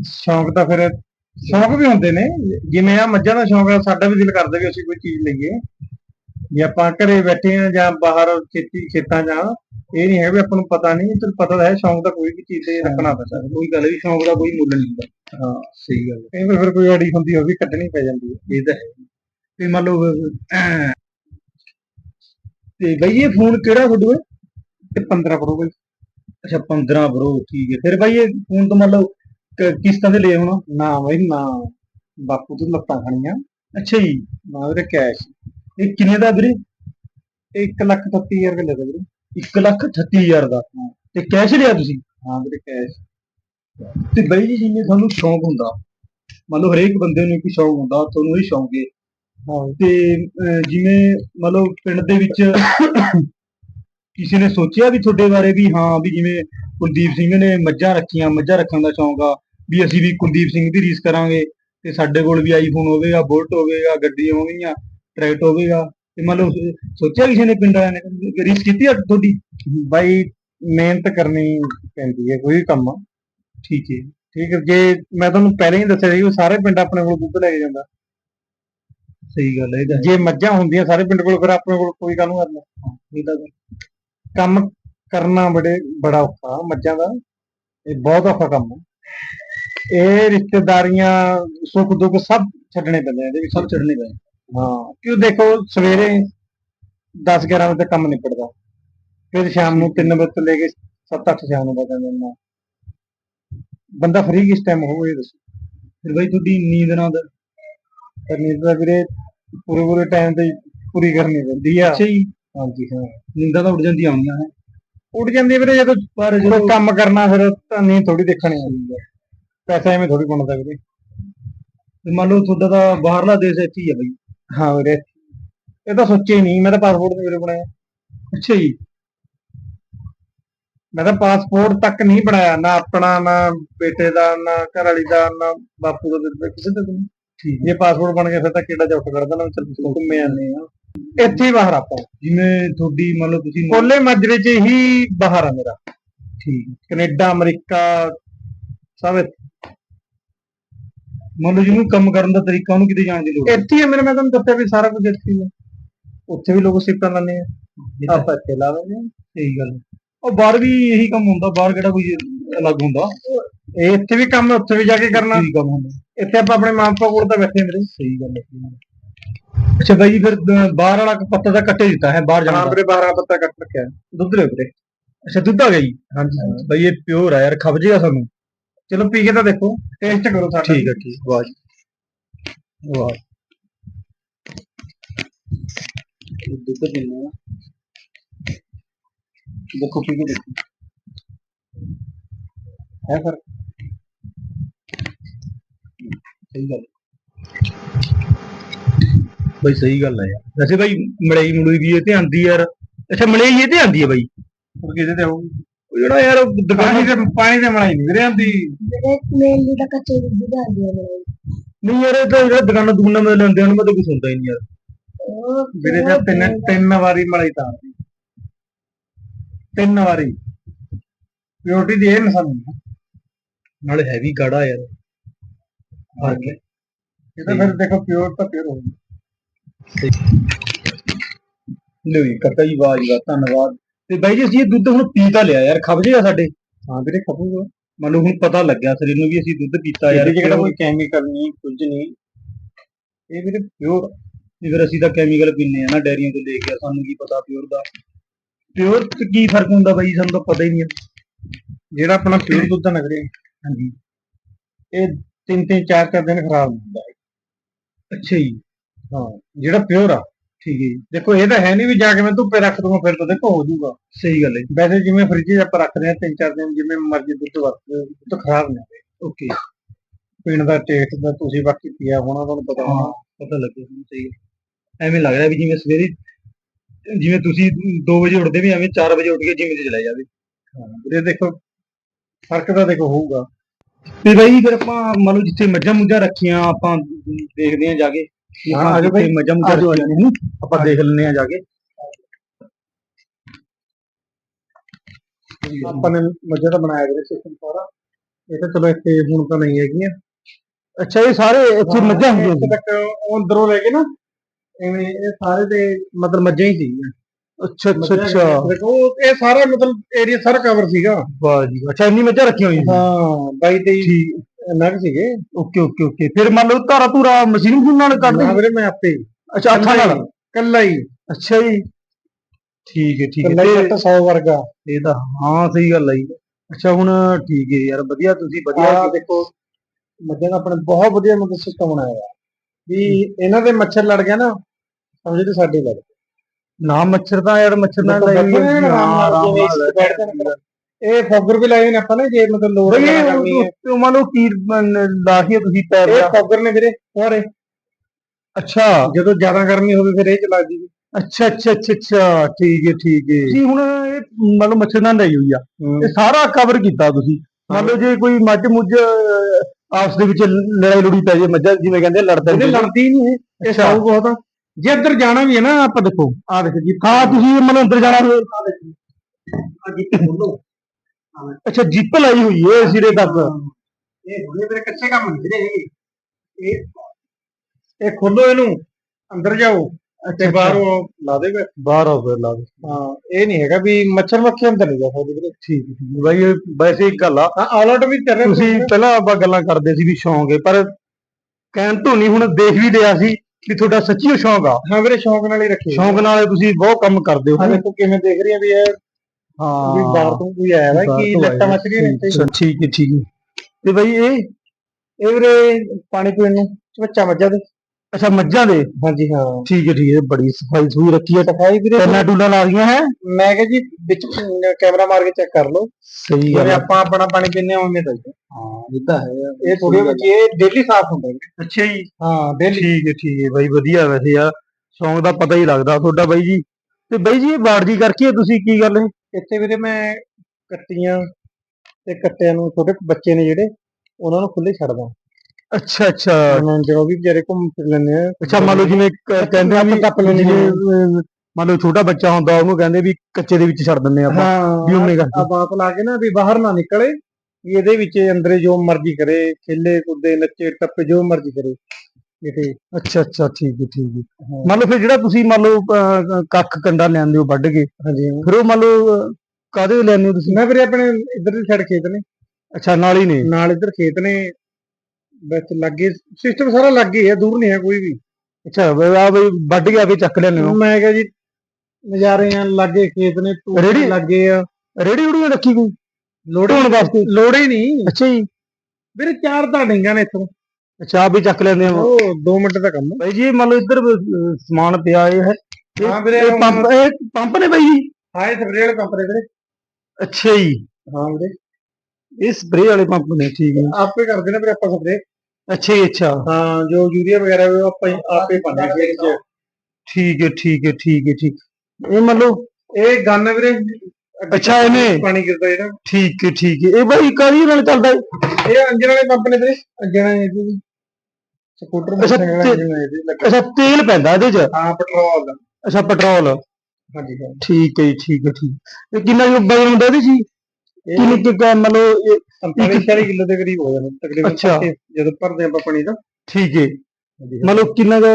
ਸ਼ੌਂਕ ਤਾਂ ਫਿਰ ਸ਼ੌਂਕ ਵੀ ਹੁੰਦੇ ਨੇ। ਜਿਵੇਂ ਆ ਮੱਝਾਂ ਦਾ ਸ਼ੌਂਕ ਆ ਸਾਡਾ ਵੀ ਦਿਲ ਕਰਦਾ ਵੀ ਅਸੀਂ ਕੋਈ ਚੀਜ਼ ਲਈਏ। ਜੇ ਆਪਾਂ ਘਰੇ ਬੈਠੇ ਆ ਜਾਂ ਬਾਹਰ ਖੇਤੀ ਖੇਤਾਂ ਜਾਂ ਇਹ ਨਹੀਂ ਹੈ ਵੀ ਆਪਾਂ ਨੂੰ ਪਤਾ ਨਹੀਂ ਤੇ ਪਤਾ ਤਾਂ ਹੈ ਸ਼ੌਂਕ ਤਾਂ ਕੋਈ ਵੀ ਚੀਜ਼ ਤੇ ਰੱਖਣਾ ਪੈਂਦਾ। ਕੋਈ ਗੱਲ ਵੀ ਸ਼ੌਂਕ ਦਾ ਕੋਈ ਮੁੱਲ ਨਹੀਂ। ਹੁੰਦਾ ਹਾਂ ਸਹੀ ਗੱਲ ਕਈ ਵਾਰ ਫਿਰ ਕੋਈ ਅੜੀ ਹੁੰਦੀ ਉਹ ਵੀ ਕੱਢਣੀ ਪੈ ਜਾਂਦੀ ਹੈ ਇਹ ਤਾਂ ਹੈ। ਤੇ ਮੰਨ ਲਓ ਤੇ ਬਈ ਇਹ ਫੋਨ ਕਿਹੜਾ ਤੁਹਾਡੇ ਤੇ 15 ਪ੍ਰੋ ਬਈ। ਅੱਛਾ 15 ਬਰੋ ਠੀਕ ਹੈ। ਫਿਰ ਬਾਈ ਇਹ ਫੋਨ ਤੋਂ ਮੰਨ ਲਓ ਕਿਸ਼ਤਾਂ ਤੇ ਲਿਆ ਹੋਣਾ? ਨਾ ਬਈ ਨਾ। ਬਾਪੂ ਤੋਂ ਲੱਤਾਂ ਖਾਣੀਆਂ। ਅੱਛਾ ਜੀ। ਨਾ ਉਹਦੇ ਕੈਸ਼ ਇਹ ਕਿੰਨੇ ਦਾ ਵੀਰੇ? 1 ਲੱਖ 30000 ਰੁਪਏ ਦੇ ਵੀਰੇ। 1 ਲੱਖ 38000 ਦਾ। ਤੇ ਕੈਸ਼ ਲਿਆ ਤੁਸੀਂ? ਹਾਂ ਵੀਰੇ ਕੈਸ਼ ਤੇ ਬਾਈ ਜੀ ਜਿਵੇਂ ਤੁਹਾਨੂੰ ਸ਼ੌਂਕ ਹੁੰਦਾ ਮੰਨ ਲਓ ਹਰੇਕ ਬੰਦੇ ਨੂੰ ਇੱਕ ਸ਼ੌਂਕ ਹੁੰਦਾ ਤੁਹਾਨੂੰ ਇਹ ਸ਼ੌਂਕ ਹੈ ਹਾਂ। ਤੇ ਜਿਵੇਂ ਮੰਨ ਲਓ ਪਿੰਡ ਦੇ ਵਿੱਚ ਕਿਸੇ ਨੇ ਸੋਚਿਆ ਵੀ ਤੁਹਾਡੇ ਬਾਰੇ ਵੀ ਹਾਂ ਵੀ ਜਿਵੇਂ ਕੁਲਦੀਪ ਸਿੰਘ ਨੇ ਮੱਝਾਂ ਰੱਖੀਆਂ ਮੱਝਾਂ ਰੱਖਣ ਦਾ ਸ਼ੌਂਕ ਆ ਵੀ ਅਸੀਂ ਵੀ ਕੁਲਦੀਪ ਸਿੰਘ ਦੀ ਰੀਸ ਕਰਾਂਗੇ ਤੇ ਸਾਡੇ ਕੋਲ ਵੀ ਆਈਫੋਨ ਹੋਵੇਗਾ ਬੁਲਟ ਹੋਵੇਗਾ ਗੱਡੀਆਂ ਹੋਣਗੀਆਂ ਟਰੈਕਟ ਹੋਵੇਗਾ ਤੇ ਮੰਨ ਲਓ ਸੋਚਿਆ ਕਿਸੇ ਨੇ ਪਿੰਡ ਵਾਲਿਆਂ ਨੇ ਰੀਸ ਕੀਤੀ ਆ ਤੁਹਾਡੀ? ਬਾਈ ਮਿਹਨਤ ਕਰਨੀ ਪੈਂਦੀ ਹੈ ਕੋਈ ਕੰਮ ਠੀਕ ਹੈ। ਠੀਕ ਹੈ ਜੇ ਮੈਂ ਤੁਹਾਨੂੰ ਪਹਿਲਾਂ ਹੀ ਦੱਸਿਆ ਸੀ ਉਹ ਸਾਰੇ ਪਿੰਡ ਆਪਣੇ ਕੋਲ ਦੁੱਧ ਲੈ ਕੇ ਜਾਂਦਾ। ਸਹੀ ਗੱਲ ਹੈ ਜੇ ਮੱਝਾਂ ਹੁੰਦੀਆਂ ਸਾਰੇ ਪਿੰਡ ਕੋਲ ਫਿਰ ਆਪਣੇ ਕੋਲ ਕੋਈ ਕਾਹਨੂੰ ਕਰਨਾ। ਇਹ ਤਾਂ ਕੰਮ ਕਰਨਾ ਬੜੇ ਬੜਾ ਔਖਾ ਮੱਝਾਂ ਦਾ। ਇਹ ਬਹੁਤ ਔਖਾ ਕੰਮ ਹੈ ਇਹ ਰਿਸ਼ਤੇਦਾਰੀਆਂ ਸੁੱਖ ਦੁੱਖ ਸਭ ਛੱਡਣੇ ਪੈਂਦੇ ਆ ਇਹਦੇ ਵਿੱਚ ਸਭ ਚੜਨੇ ਪਏ ਹਾਂ ਕਿਉਂ ਦੇਖੋ ਸਵੇਰੇ 10 11 ਵਜੇ ਤੱਕ ਕੰਮ ਨਿਪਟਦਾ ਫਿਰ ਸ਼ਾਮ ਨੂੰ 3 ਵਜੇ ਤੋਂ ਲੈ ਕੇ 7 8 ਸ਼ਾਮ ਨੂੰ ਬਚ ਜਾਂਦਾ ਬੰਦਾ ਫ੍ਰੀ ਕਿਸ ਟਾਈਮ ਹੋਵੇ ਇਹ ਦੱਸੋ। ਫਿਰ ਬਾਈ ਤੁਹਾਡੀ ਨੀਂਦ ਨਾਲ ਤਾਂ- ਪਰ ਨੀਂਦ ਤਾਂ ਵੀਰੇ ਪੂਰੇ ਪੂਰੇ ਟਾਈਮ ਤੇ ਪੂਰੀ ਕਰਨੀ ਪੈਂਦੀ ਆ। ਅੱਛਾ ਜੀ। ਹਾਂਜੀ ਹਾਂ। ਨੀਂਦਾਂ ਤਾਂ ਉੱਡ ਜਾਂਦੀਆਂ ਹੋਣੀਆਂ ਹੈ। ਉੱਡ ਜਾਂਦੀ ਵੀਰੇ ਜਦੋਂ ਪਰ ਜਦੋਂ ਜਦੋਂ ਕੰਮ ਕਰਨਾ ਫਿਰ ਤਾਂ ਨੀਂਦ ਥੋੜੀ ਦੇਖਣੀ ਆਉਂਦੀ ਹੈ ਪੈਸਾ ਐਵੇਂ ਥੋੜੀ ਬਣਦਾ ਵੀਰੇ। ਤੇ ਮੰਨ ਲਓ ਤੁਹਾਡਾ ਤਾਂ ਬਾਹਰਲਾ ਦੇਸ਼ ਇੱਥੇ ਹੀ ਹੈ ਬਈ। ਹਾਂ ਵੀਰੇ। ਇਹ ਤਾਂ ਸੋਚਿਆ ਹੀ ਨਹੀਂ ਮੈਂ ਤਾਂ ਪਾਸਪੋਰਟ ਨਹੀਂ ਵੀਰੇ ਬਣਾਇਆ। ਅੱਛਾ ਜੀ। ਮੈਂ ਤਾਂ ਪਾਸਪੋਰਟ ਤੱਕ ਨਹੀਂ ਬਣਾਇਆ ਨਾ ਆਪਣਾ ਨਾ ਬੇਟੇ ਦਾ ਨਾ ਘਰ ਵਾਲੀ ਦਾ ਨਾ ਬਾਪੂ ਦਾ ਦਿਲ ਕਿਸੇ ਦਾ ਨਹੀਂ ਠੀਕ। ਜੇ ਪਾਸਪੋਰਟ ਬਣ ਗਿਆ ਫਿਰ ਤਾਂ ਕਿਹੜਾ ਚੌਕ ਕਰਦਾ ਨਾ ਚੱਲ ਘੁੰਮੇ ਆਨੇ ਆ। ਇੱਥੇ ਹੀ ਬਾਹਰ ਆਪਾਂ। ਜਿਵੇਂ ਤੁਹਾਡੀ ਮੰਨ ਲਓ ਤੁਸੀਂ ਕੋਲੇ ਮਾਜਰੇ 'ਚ ਹੀ ਬਾਹਰ ਆ ਮੇਰਾ। ਠੀਕ। ਕੈਨੇਡਾ ਅਮਰੀਕਾ ਸਭ ਇੱਥੇ। ਮੰਨ ਲਓ ਜਿਹਨੂੰ ਕੰਮ ਕਰਨ ਦਾ ਤਰੀਕਾ ਉਹਨੂੰ ਕਿਤੇ ਜਾਣ ਦੀ ਲੋੜ ਨਹੀਂ। ਇੱਥੇ ਹੀ ਮੇਰੇ ਮੈਂ ਤੁਹਾਨੂੰ ਦੱਸਿਆ ਵੀ ਸਾਰਾ ਕੁਝ ਇੱਥੇ ਹੀ ਆ। ਉੱਥੇ ਵੀ ਲੋਕ ਸਿੱਟਾਂ ਲਾਉਂਦੇ ਆ। ਆਪਾਂ ਇੱਥੇ ਲਾ ਲੈਂਦੇ ਆ। ਸਹੀ ਗੱਲ ਹੈ। ਉਹ ਬਾਹਰ ਵੀ ਇਹੀ ਕੰਮ ਹੁੰਦਾ ਬਾਹਰ ਕਿਹੜਾ ਕੋਈ ਅਲੱਗ ਹੁੰਦਾ? ਇਹ ਇੱਥੇ ਵੀ ਕੰਮ ਉੱਥੇ ਵੀ ਜਾ ਕੇ ਕਰਨਾ। ਕੀ ਕੰਮ ਹੁੰਦਾ ਇੱਥੇ ਆਪਾਂ ਆਪਣੇ ਮਾਂ ਪਿਓ ਕੋਲ ਤਾਂ ਬੈਠੇ ਵੀਰੇ ਸਹੀ ਗੱਲ ਹੈ ਅੱਛਾ ਬਾਈ ਜੀ ਫਿਰ ਅਹ, ਬਾਹਰ ਵਾਲਾ ਪੱਤਾ ਤਾਂ ਕੱਟੇ ਦਿੱਤਾ ਹੈ ਬਾਹਰ ਜਾਣਾ ਹਾਂ। ਵੀਰੇ 12 ਪੱਤਾ ਕੱਟ ਰੱਖਿਆ। ਦੁੱਧ ਦੇ ਵੀਰੇ। ਅੱਛਾ ਦੁੱਧ ਆ ਗਿਆ ਜੀ। ਹਾਂਜੀ ਬਾਈ ਇਹ ਪਿਓਰ ਆ ਯਾਰ ਖਪ ਜੇਗਾ ਸਾਨੂੰ ਚਲੋ ਪੀ ਕੇ ਤਾਂ ਦੇਖੋ ਟੇਸਟ ਕਰੋ ਸਾਡਾ। ਠੀਕ ਹੈ ਠੀਕ ਵਾਹ ਜੀ। ਵਾਹ। ਦੁੱਧ ਹੈ। ਦੇਖੋ ਪੀ ਕੇ ਦੇਖੋ। ਹੈ ਸਰ ਸਹੀ ਗੱਲ ਬਈ ਸਹੀ ਗੱਲ ਹੈ ਯਾਰ। ਵੈਸੇ ਬਾਈ ਮੜਾਈ ਮੁੜਈ ਵੀ ਇਹ ਤੇ ਆਂਦੀ ਯਾਰ। ਅੱਛਾ ਮੜਾਈ ਇਹ ਤੇ ਆਂਦੀ ਹੈ ਬਾਈ। ਹੋਰ ਕਿਹਦੇ ਤੇ ਉਹ ਜਿਹੜਾ ਯਾਰ ਦੁਕਾਨ ਪਾਣੀ ਦੇ ਪਾਣੀ ਦੇ ਮਲਾਈ ਨਹੀਂ ਵੀਰੇ ਆਂਦੀ। ਮੇਨਲੀ ਤਾਂ ਕੱਚੇ ਦੁੱਧ ਦੇ ਆਉਂਦੀ ਹੈ ਮਲਾਈ ਨਹੀਂ ਯਾਰ ਇਹ ਤਾਂ ਜਿਹੜਾ ਦੁਕਾਨਾਂ ਦੁਕਾਨਾਂ ਮੈਂ ਲੈਂਦੇ ਹਨ ਮੈਂ ਤਾਂ ਕੁਝ ਸੁਣਦਾ ਹੀ ਨਹੀਂ ਯਾਰ। ਵੀਰੇ ਤਾਂ ਤਿੰਨ ਤਿੰਨ ਵਾਰੀ ਮਲਾਈ ਤਾਂ। ਤਿੰਨ ਵਾਰੀ। ਪਿਓਰਟੀ ਦੀ ਇਹ ਨਸਲ ਨਾਲੇ ਹੈਵੀ ਗਾੜਾ ਯਾਰ। ਫ਼ਰਕ ਹੈ। ਇਹ ਤਾਂ ਫਿਰ ਦੇਖੋ ਪਿਓਰ ਤਾਂ ਪਿਓਰ ਹੋਊਗੀ ਲਓ ਜੀ ਕਰਤਾ ਜੀ ਵਾਹ ਜੀ ਵਾਹ ਧੰਨਵਾਦ। ਤੇ ਬਾਈ ਜੀ ਅਸੀਂ ਇਹ ਦੁੱਧ ਹੁਣ ਪੀ ਤਾਂ ਲਿਆ ਯਾਰ ਖਪ ਜੇਗਾ ਸਾਡੇ। ਹਾਂ ਵੀਰੇ ਖਪੂਗਾ। ਮੰਨ ਹੁਣ ਪਤਾ ਲੱਗਿਆ ਸਰੀਰ ਨੂੰ ਵੀ ਅਸੀਂ ਦੁੱਧ ਪੀਤਾ ਯਾਰ ਜਿਹੜਾ ਕੋਈ ਕੈਮੀਕਲ ਨਹੀਂ ਕੁਝ ਨਹੀਂ। ਇਹ ਵੀਰੇ ਪਿਓਰ ਫਿਰ ਅਸੀਂ ਤਾਂ ਕੈਮੀਕਲ ਪੀਨੇ ਆ ਨਾ ਡੈਰੀਆਂ ਤੋਂ ਲੈ ਕੇ ਸਾਨੂੰ ਕੀ ਪਤਾ ਪਿਓਰ ਦਾ। ਪਿਓਰ ਚ ਕੀ ਫ਼ਰਕ ਹੁੰਦਾ ਬਾਈ ਸਾਨੂੰ ਤਾਂ ਪਤਾ ਹੀ ਨਹੀਂ ਹੈ ਜਿਹੜਾ ਆਪਣਾ ਪਿਓਰ ਦੁੱਧ ਹੈ ਨਾ ਵੀਰੇ ਹਾਂਜੀ। ਇਹ ਤਿੰਨ ਤਿੰਨ ਚਾਰ ਚਾਰ ਦਿਨ ਖਰਾਬ ਹੁੰਦਾ ਅੱਛਾ ਜੀ। ਹਾਂ ਜਿਹੜਾ ਪਿਓਰ ਆ। ਠੀਕ ਹੈ ਦੇਖੋ ਇਹ ਤਾਂ ਹੈ ਨਹੀਂ ਵੀ ਜਾ ਕੇ ਮੈਂ ਧੁੱਪੇ ਰੱਖ ਦੂੰਗਾ ਫਿਰ ਤਾਂ ਦੇਖੋ ਹੋ ਜਾਊਗਾ। ਸਹੀ ਗੱਲ ਹੈ ਵੈਸੇ ਜਿਵੇਂ ਫ੍ਰਿਜ 'ਚ ਆਪਾਂ ਰੱਖਦੇ ਆ ਤਿੰਨ ਚਾਰ ਦਿਨ ਜਿਵੇਂ ਮਰਜ਼ੀ ਦੁੱਧ ਵਰਤਦੇ ਦੁੱਧ ਖਰਾਬ ਨਹੀਂ ਹੁੰਦਾ ਓਕੇ। ਪੀਣ ਦਾ ਟੇਸਟ ਦਾ ਤੁਸੀਂ ਬਾਕੀ ਪੀਆ ਹੋਣਾ ਤੁਹਾਨੂੰ ਪਤਾ ਹੋਣਾ ਪਤਾ ਮੈਨੂੰ ਸਹੀ ਐਵੇਂ ਲੱਗ ਰਿਹਾ ਵੀ ਜਿਵੇਂ ਸਵੇਰੇ ਜਿਵੇਂ ਤੁਸੀਂ 2 ਵਜੇ ਉੱਠਦੇ ਵੀ ਐਵੇਂ 4 ਵਜੇ ਉੱਠ ਕੇ ਜਿਮ ਤੇ ਚਲੇ ਜਾਵੇ। ਵੀਰੇ ਦੇਖੋ ਫ਼ਰਕ ਤਾਂ ਦੇਖੋ ਹੋਊਗਾ। ਤੇ ਬਾਈ ਫਿਰ ਆਪਾਂ ਮੰਨ ਲਓ ਜਿੱਥੇ ਮੱਝਾਂ ਮੁੱਝਾਂ ਰੱਖੀਆਂ ਆਪਾਂ ਦੇਖਦੇ ਆ ਜਾ ਕਿ। ਹਾਂ ਅਜੇ ਅੱਛਾ ਇਹ ਸਾਰੇ ਇੱਥੇ ਨਾ ਐਵੇਂ ਇਹ ਸਾਰੇ ਮੱਝਾਂ ਹੀ ਸੀਗੀਆਂ। ਅੱਛਾ ਅੱਛਾ ਅੱਛਾ। ਸਾਰਾ ਮਤਲਬ ਏਰੀਆ ਸਾਰਾ ਕਵਰ ਸੀਗਾ। ਅੱਛਾ ਇੰਨੀ ਮੱਝਾਂ ਰੱਖੀਆਂ ਹੋਈਆਂ। ਹਾਂ 22 ਅਲੱਗ ਸੀਗੇ। Okay okay okay. ਫਿਰ ਮੰਨ ਲਓ ਧਾਰਾ ਧੂਰਾ ਮਸ਼ੀਨ ਮਸ਼ੂਨ ਨਾਲ ਕੱਢਦੇ ਨਾ ਵੀਰੇ ਮੈਂ ਆਪੇ ਹੀ। ਅੱਛਾ ਨਾਲ? ਹੀ, ਹੀ। ਅੱਛਾ ਜੀ। ਠੀਕ ਹੈ ਠੀਕ ਹੈ। ਕੱਲਾ ਹੀ 100 ਵਰਗਾ। ਇਹ ਤਾਂ ਹਾਂ ਸਹੀ ਗੱਲ ਹੈ ਅੱਛਾ ਹੁਣ ਠੀਕ ਹੈ ਯਾਰ ਵਧੀਆ ਤੁਸੀਂ ਵਧੀਆ ਦੇਖੋ। ਮੱਝਾਂ ਦਾ ਆਪਣੇ ਬਹੁਤ ਵਧੀਆ ਮਤਲਬ ਸਿਸਟਮ ਬਣਾਇਆ ਹੈ ਵੀ ਇਹਨਾਂ ਦੇ ਮੱਛਰ ਲੜ ਗਿਆ ਨਾ ਸਮਝੋ ਤੇ ਸਾਡੇ ਲੜ ਗਏ। ਨਾ ਮੱਛਰ ਤਾਂ ਯਾਰ ਮੱਛਰ ਨਾਲ ਲੱਗ ਮਤਲਬ ਬੈਠੇ ਆਰਾਮ ਨਾਲ, ਜਿਵੇਂ ਇਸ ਤੇ ਇਹ ਫੋਗਰ ਵੀ ਲਾਏ ਨੇ ਆਪਾਂ ਨੇ ਜੇ ਮਤਲਬ ਲੋੜ ਬਈ ਵਗੈਰਾ ਕਰਨੀ ਹੈ। ਇਹ ਮੰਨ ਲਓ ਕੀ ਲਾਹੀਏ ਤੁਸੀਂ ਪੈਰ ਇਹ ਦਾ? ਫੋਗਰ ਨੇ ਵੀਰੇ ਹੋਰੇ ਅੱਛਾ। ਜਦੋਂ ਜ਼ਿਆਦਾ ਗਰਮੀ ਹੋਵੇ ਫਿਰ ਇਹ ਚਲਾ ਜੀ। ਅੱਛਾ ਅੱਛਾ ਅੱਛਾ ਅੱਛਾ। ਠੀਕ ਹੈ ਠੀਕ ਹੈ। ਤੁਸੀਂ ਹੁਣ ਇਹ ਮੰਨ ਲਓ ਮੱਛਰਦਾਨ ਲਈ ਹੋਈ ਆ। ਇਹ ਸਾਰਾ ਕਵਰ ਕੀਤਾ ਤੁਸੀਂ। ਮੰਨ ਲਓ ਜੇ ਕੋਈ ਮੱਝ ਮੁੱਝ ਅਹ, ਆਪਸ ਦੇ ਵਿੱਚ ਲੜਾਈ ਲੜੀ ਪੈ ਜੇ ਮੱਝਾਂ ਜਿਵੇਂ ਕਹਿੰਦੇ ਲੜਦੇ ਇਹਦੇ ਨੇ ਲੜਦੀ ਨਹੀਂ ਇਹ। ਇਹ ਅੱਛਾ। ਸਾਊ ਬਹੁਤ ਆ। ਜੇ ਇੱਧਰ ਜਾਣਾ ਵੀ ਹੈ ਨਾ ਆਪਾਂ ਦੇਖੋ ਆ ਦੇਖੋ ਜੀ। ਹਾਂ ਤੁਸੀਂ ਮੰਨ ਲਓ ਅੰਦਰ ਜਾਣਾ। ਹੋਵੇ ਆ ਜੀ ਖੋਲੋ। ਅੱਛਾ ਜਿੱਪ ਲਾਈ ਹੋਈ ਹੈ ਸਿਰੇ ਤੱਕ? ਇਹ ਹੁਣੇ ਮੇਰੇ ਕੱਚੇ ਕੰਮ ਨਹੀਂ ਵੀਰੇ ਇਹ ਇਹ ਖੋਲੋ ਇਹਨੂੰ ਅੰਦਰ ਜਾਓ ਤੇ ਬਾਹਰੋਂ ਲਾ ਦੇਗਾ ਬਾਹਰ ਫਿਰ ਲਾ ਹਾਂ ਇਹ ਨਹੀਂ ਹੈਗਾ ਵੀ ਮੱਛਰ ਮੱਖੀ ਅੰਦਰ ਨਹੀਂ ਜਾ ਸਕਦੇ ਵੀਰੇ। ਠੀਕ ਠੀਕ। ਬਾਈ ਵੈਸੇ ਇੱਕ ਗੱਲ ਆ। ਆਲ ਆਊਟ ਵੀ ਕਰ ਰਹੇ ਤੁਸੀਂ ਪਹਿਲਾਂ ਆਪਾਂ ਗੱਲਾਂ ਕਰਦੇ ਸੀ ਵੀ ਸ਼ੌਂਕ ਹੈ ਪਰ ਕਹਿਣ ਤੋਂ ਨਹੀਂ ਹੁਣ ਦੇਖ ਵੀ ਲਿਆ ਸੀ ਵੀ ਤੁਹਾਡਾ ਸੱਚੀ ਸ਼ੌਂਕ ਆ। ਹਾਂ ਵੀਰੇ ਸ਼ੌਂਕ ਨਾਲ ਹੀ ਰੱਖੇ ਸ਼ੌਂਕ ਨਾਲ ਤੁਸੀਂ ਬਹੁਤ ਕੰਮ ਕਰਦੇ ਹਾਂ। ਹੋ ਦੇਖੋ ਕਿਵੇਂ ਦੇਖ ਰਹੀ ਆ ਵੀ ਇਹ ਹਾਂ। ਵੀ ਬਾਹਰ ਤੋਂ ਕੋਈ ਆਇਆ ਵਾ ਬਾਹਰ ਕੀ ਤੋਂ ਲੱਟਾਂ ਆਇਆ। ਮੱਛਰੀਆਂ ਨੇ ਇੱਥੇ? ਅੱਛਾ ਠੀਕ ਹੈ ਠੀਕ। ਹੈ ਤੇ ਬਾਈ ਇਹ ਇਹ ਵੀਰੇ ਪਾਣੀ ਪੀਣ ਨੂੰ ਬੱਚਾ ਮੱਝਾਂ ਦੇ? ਅੱਛਾ ਮੱਝਾਂ ਦੇ? ਹਾਂਜੀ ਹਾਂ। ਠੀਕ ਹੈ ਠੀਕ ਹੈ ਬੜੀ ਸਫ਼ਾਈ ਸੂਈ ਰੱਖੀ ਹੈ। ਸਫ਼ਾਈ ਵੀਰੇ ਪੈਨਾ ਟੂਲਾ ਲਾ ਦੀਆਂ ਹੈ? ਮੈਂ ਕਿਹਾ ਜੀ ਵਿੱਚ ਕੈਮਰਾ ਮਾਰ ਕੇ ਚੈੱਕ ਕਰ ਲਓ। ਸਹੀ ਜਿਵੇਂ ਗੱਲ ਆਪਾਂ ਆਪਣਾ ਪਾਣੀ ਪੀਂਦੇ ਹਾਂ ਉਵੇਂ ਦਾ ਹੀ। ਹਾਂ ਇਹ ਤਾਂ ਹੈ। ਇਹ ਥੋੜੀ ਵਿੱਚ ਇਹ ਡੇਲੀ ਸਾਫ਼ ਹੁੰਦਾ ਹੈ ਅੱਛਾ ਜੀ। ਹਾਂ ਡੇਲੀ ਠੀਕ ਹੈ ਠੀਕ ਹੈ ਬਾਈ ਵਧੀਆ ਵੈਸੇ ਯਾਰ ਸ਼ੌਂਕ ਦਾ ਪਤਾ ਹੀ ਲੱਗਦਾ ਤੁਹਾਡਾ ਬਾਈ ਜੀ। ਤੇ ਬਾਈ ਜੀ ਇਹ ਬਾੜਜੀ ਕਰਕੇ ਤੁਸੀਂ ਕੀ ਗੱਲ ਹੈ ਇੱਥੇ ਵੀਰੇ ਮੈਂ ਕੱਟੀਆਂ ਤੇ ਕੱਟਿਆਂ ਨੂੰ ਛੋਟੇ ਬੱਚੇ ਨੇ ਜਿਹੜੇ ਉਹਨਾਂ ਨੂੰ ਖੁੱਲੇ ਛੱਡਦਾ ਅੱਛਾ ਅੱਛਾ। ਉਹਨਾਂ ਜਦੋਂ ਵੀ ਵਿਚਾਰੇ ਘੁੰਮ ਫਿਰ ਲੈਂਦੇ ਆ। ਅੱਛਾ ਮੰਨ ਲਓ ਜਿਵੇਂ ਕਹਿੰਦੇ ਆ ਵੀ ਟੱਪ ਲੈਂਦੇ ਮੰਨ ਲਓ ਛੋਟਾ ਬੱਚਾ ਹੁੰਦਾ ਉਹਨੂੰ ਕਹਿੰਦੇ ਵੀ ਕੱਚੇ ਦੇ ਵਿੱਚ ਛੱਡ ਦਿੰਦੇ ਆਪਾਂ ਵੀ ਕਰਕੇ ਆ ਬਾਤ ਲਾ ਕੇ ਨਾ ਵੀ ਬਾਹਰ ਨਾ ਨਿਕਲੇ ਵੀ ਇਹਦੇ ਵਿੱਚ ਅੰਦਰੇ ਜੋ ਮਰਜ਼ੀ ਕਰੇ ਖੇਲੇ ਕੁੱਦੇ ਨੱਚੇ ਟੱਪੇ ਜੋ ਮਰਜ਼ੀ ਕਰੇ। ਇਹ ਅੱਛਾ ਅੱਛਾ ਠੀਕ ਹੈ ਠੀਕ ਹੈ। ਮੰਨ ਲਓ ਫਿਰ ਜਿਹੜਾ ਤੁਸੀਂ ਮੰਨ ਲਓ ਅਹ, ਕੱਖ ਕੰਡਾ ਲੈਂਦੇ ਹੋ ਵੱਢ ਕੇ ਹਾਂਜੀ ਫਿਰ ਉਹ ਮੰਨ ਲਓ ਅਹ, ਕਾਹਦੇ ਲੈਂਦੇ ਹੋ ਤੁਸੀਂ? ਮੈਂ ਵੀਰੇ ਆਪਣੇ ਇੱਧਰ ਦੀ ਛੱਡ ਖੇਤ ਨੇ। ਅੱਛਾ ਨਾਲ ਹੀ ਨੇ। ਨਾਲ ਇੱਧਰ ਖੇਤ ਨੇ। ਵਿੱਚ ਲੱਗੇ ਸਿਸਟਮ ਸਾਰਾ ਲੱਗੇ ਹੈ ਦੂਰ ਨਹੀਂ ਹੈ ਕੋਈ ਵੀ। ਅੱਛਾ ਵੀ ਆ ਬਈ ਵੱਢ ਗਿਆ ਵੀ ਚੱਕ ਲੈਣੇ ਹੋ। ਮੈਂ ਕਿਹਾ ਜੀ ਨਜ਼ਾਰੇ ਆ ਲੱਗੇ ਖੇਤ ਨੇ ਟੂਟੇ ਰੇਹੜੀ? ਲੱਗੇ ਆ। ਰੇੜੀ ਉੜੀਆਂ ਰੱਖੀ ਕੋਈ? ਲੋੜੇ ਢੋਣ ਵਾਸਤੇ? ਲੋੜੇ ਨਹੀਂ। ਅੱਛਾ ਜੀ। ਵੀਰੇ ਚਾਰ ਤਾਂ ਡਿੰਗਾਂ ਨੇ ਇੱਥੋਂ। ਅੱਛਾ ਆਪ ਵੀ ਚੱਕ ਲੈਂਦੇ ਹੋ। ਉਹ 2 ਮਿੰਟ ਦਾ ਕੰਮ ਬਾਈ ਜੀ ਮੰਨ ਲਓ ਇੱਧਰ ਅਹ, ਸਮਾਨ ਪਿਆ ਇਹ ਹੈ। ਇਹ- ਹਾਂ ਵੀਰੇ, ਇਹ ਪੰਪ ਇਹ ਪੰਪ ਨੇ ਬਾਈ ਜੀ? ਹਾਂ ਇਹ ਸਪਰੇਅ ਵਾਲੇ ਪੰਪ ਨੇ ਵੀਰੇ। ਅੱਛਾ ਜੀ। ਹਾਂ ਵੀਰੇ। ਇਹ ਸਪਰੇਅ ਵਾਲੇ ਪੰਪ ਨੇ ਠੀਕ ਹੈ। ਆਪੇ ਕਰਦੇ ਨੇ ਵੀਰੇ ਆਪਾਂ ਸਪਰੇਅ। ਅੱਛਾ ਜੀ ਅੱਛਾ। ਹਾਂ ਜੋ ਯੂਰੀਆ ਵਗੈਰਾ ਉਹ ਆਪਾਂ ਹੀ ਆਪੇ ਪਾਉਂਦੇ ਹਾਂ ਖੇਤ 'ਚ ਠੀਕ ਹੈ ਠੀਕ ਹੈ ਠੀਕ ਹੈ ਠੀਕ। ਇਹ ਮੰਨ ਲਓ ਇਹ ਗੰਨ ਵੀਰੇ। ਅੱਗੇ ਅੱਛਾ, ਇਹਨੇ- ਪਾਣੀ ਗਿਰਦਾ ਜਿਹੜਾ ਠੀਕ ਹੈ ਠੀਕ ਹੈ। ਇਹ ਬਾਈ ਕਾਹਦੀ ਨਾਲ ਚੱਲਦਾ ਹੈ? ਇਹ ਅੰਜਣ ਵਾਲੇ ਪੰਪ ਨੇ ਵੀਰੇ। ਅੰਜਣ ਵਾਲੇ ਇਹਦੇ ਜੀ। ਸਕੂਟਰ ਅੱਛਾ, ਮੋਟਰਸਾਈਕਲ ਤੇ- ਅੰਜਣ ਵਾਲੇ ਇਹਦੇ ਲੱਗੇ। ਅੱਛਾ ਤੇਲ ਪੈਂਦਾ ਇਹਦੇ 'ਚ? ਹਾਂ ਪੈਟਰੋਲ। ਦਾ ਅੱਛਾ ਪੈਟਰੋਲ। ਹਾਂਜੀ ਹਾਂ ਠੀਕ ਹੈ ਜੀ ਠੀਕ ਹੈ ਠੀਕ ਇਹ ਕਿੰਨਾ ਕੁ ਵਜਨ ਹੁੰਦਾ ਇਹਦੇ 'ਚ ਜੀ? ਕਿੰਨੀ ਇਹ ਕੁ ਕੁ ਲਓ ਇਹ 45 40 ਕਿਲੋ ਦੇ ਕਰੀਬ ਹੋ ਜਾਂਦਾ ਤਕਰੀਬਨ ਅੱਛਾ। ਭਰ ਕੇ ਜਦੋਂ ਭਰਦੇ ਆਪਾਂ ਪਾਣੀ ਦਾ। ਠੀਕ ਹੈ। ਮੰਨ ਲਓ ਕਿੰਨਾ ਕੁ